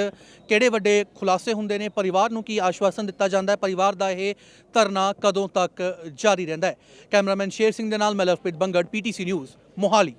S1: ਕਿਹੜੇ ਵੱਡੇ ਖੁਲਾਸੇ ਹੁੰਦੇ ਨੇ ਪਰਿਵਾਰ ਨੂੰ ਕੀ ਆਸ਼ਵਾਸਨ ਦਿੱਤਾ ਜਾਂਦਾ ਹੈ ਪਰਿਵਾਰ ਦਾ ਇਹ ਧਰਨਾ ਕਦੋਂ ਤੱਕ ਜਾਰੀ ਰਹਿੰਦਾ ਹੈ? ਕੈਮਰਾਮੈਨ ਸ਼ੇਰ ਸਿੰਘ ਦੇ ਨਾਲ ਮੈਂ ਲਵਪ੍ਰੀਤ ਬੰਗੜ ਪੀਟੀਸੀ ਨਿਊਜ਼ ਮੋਹਾਲੀ।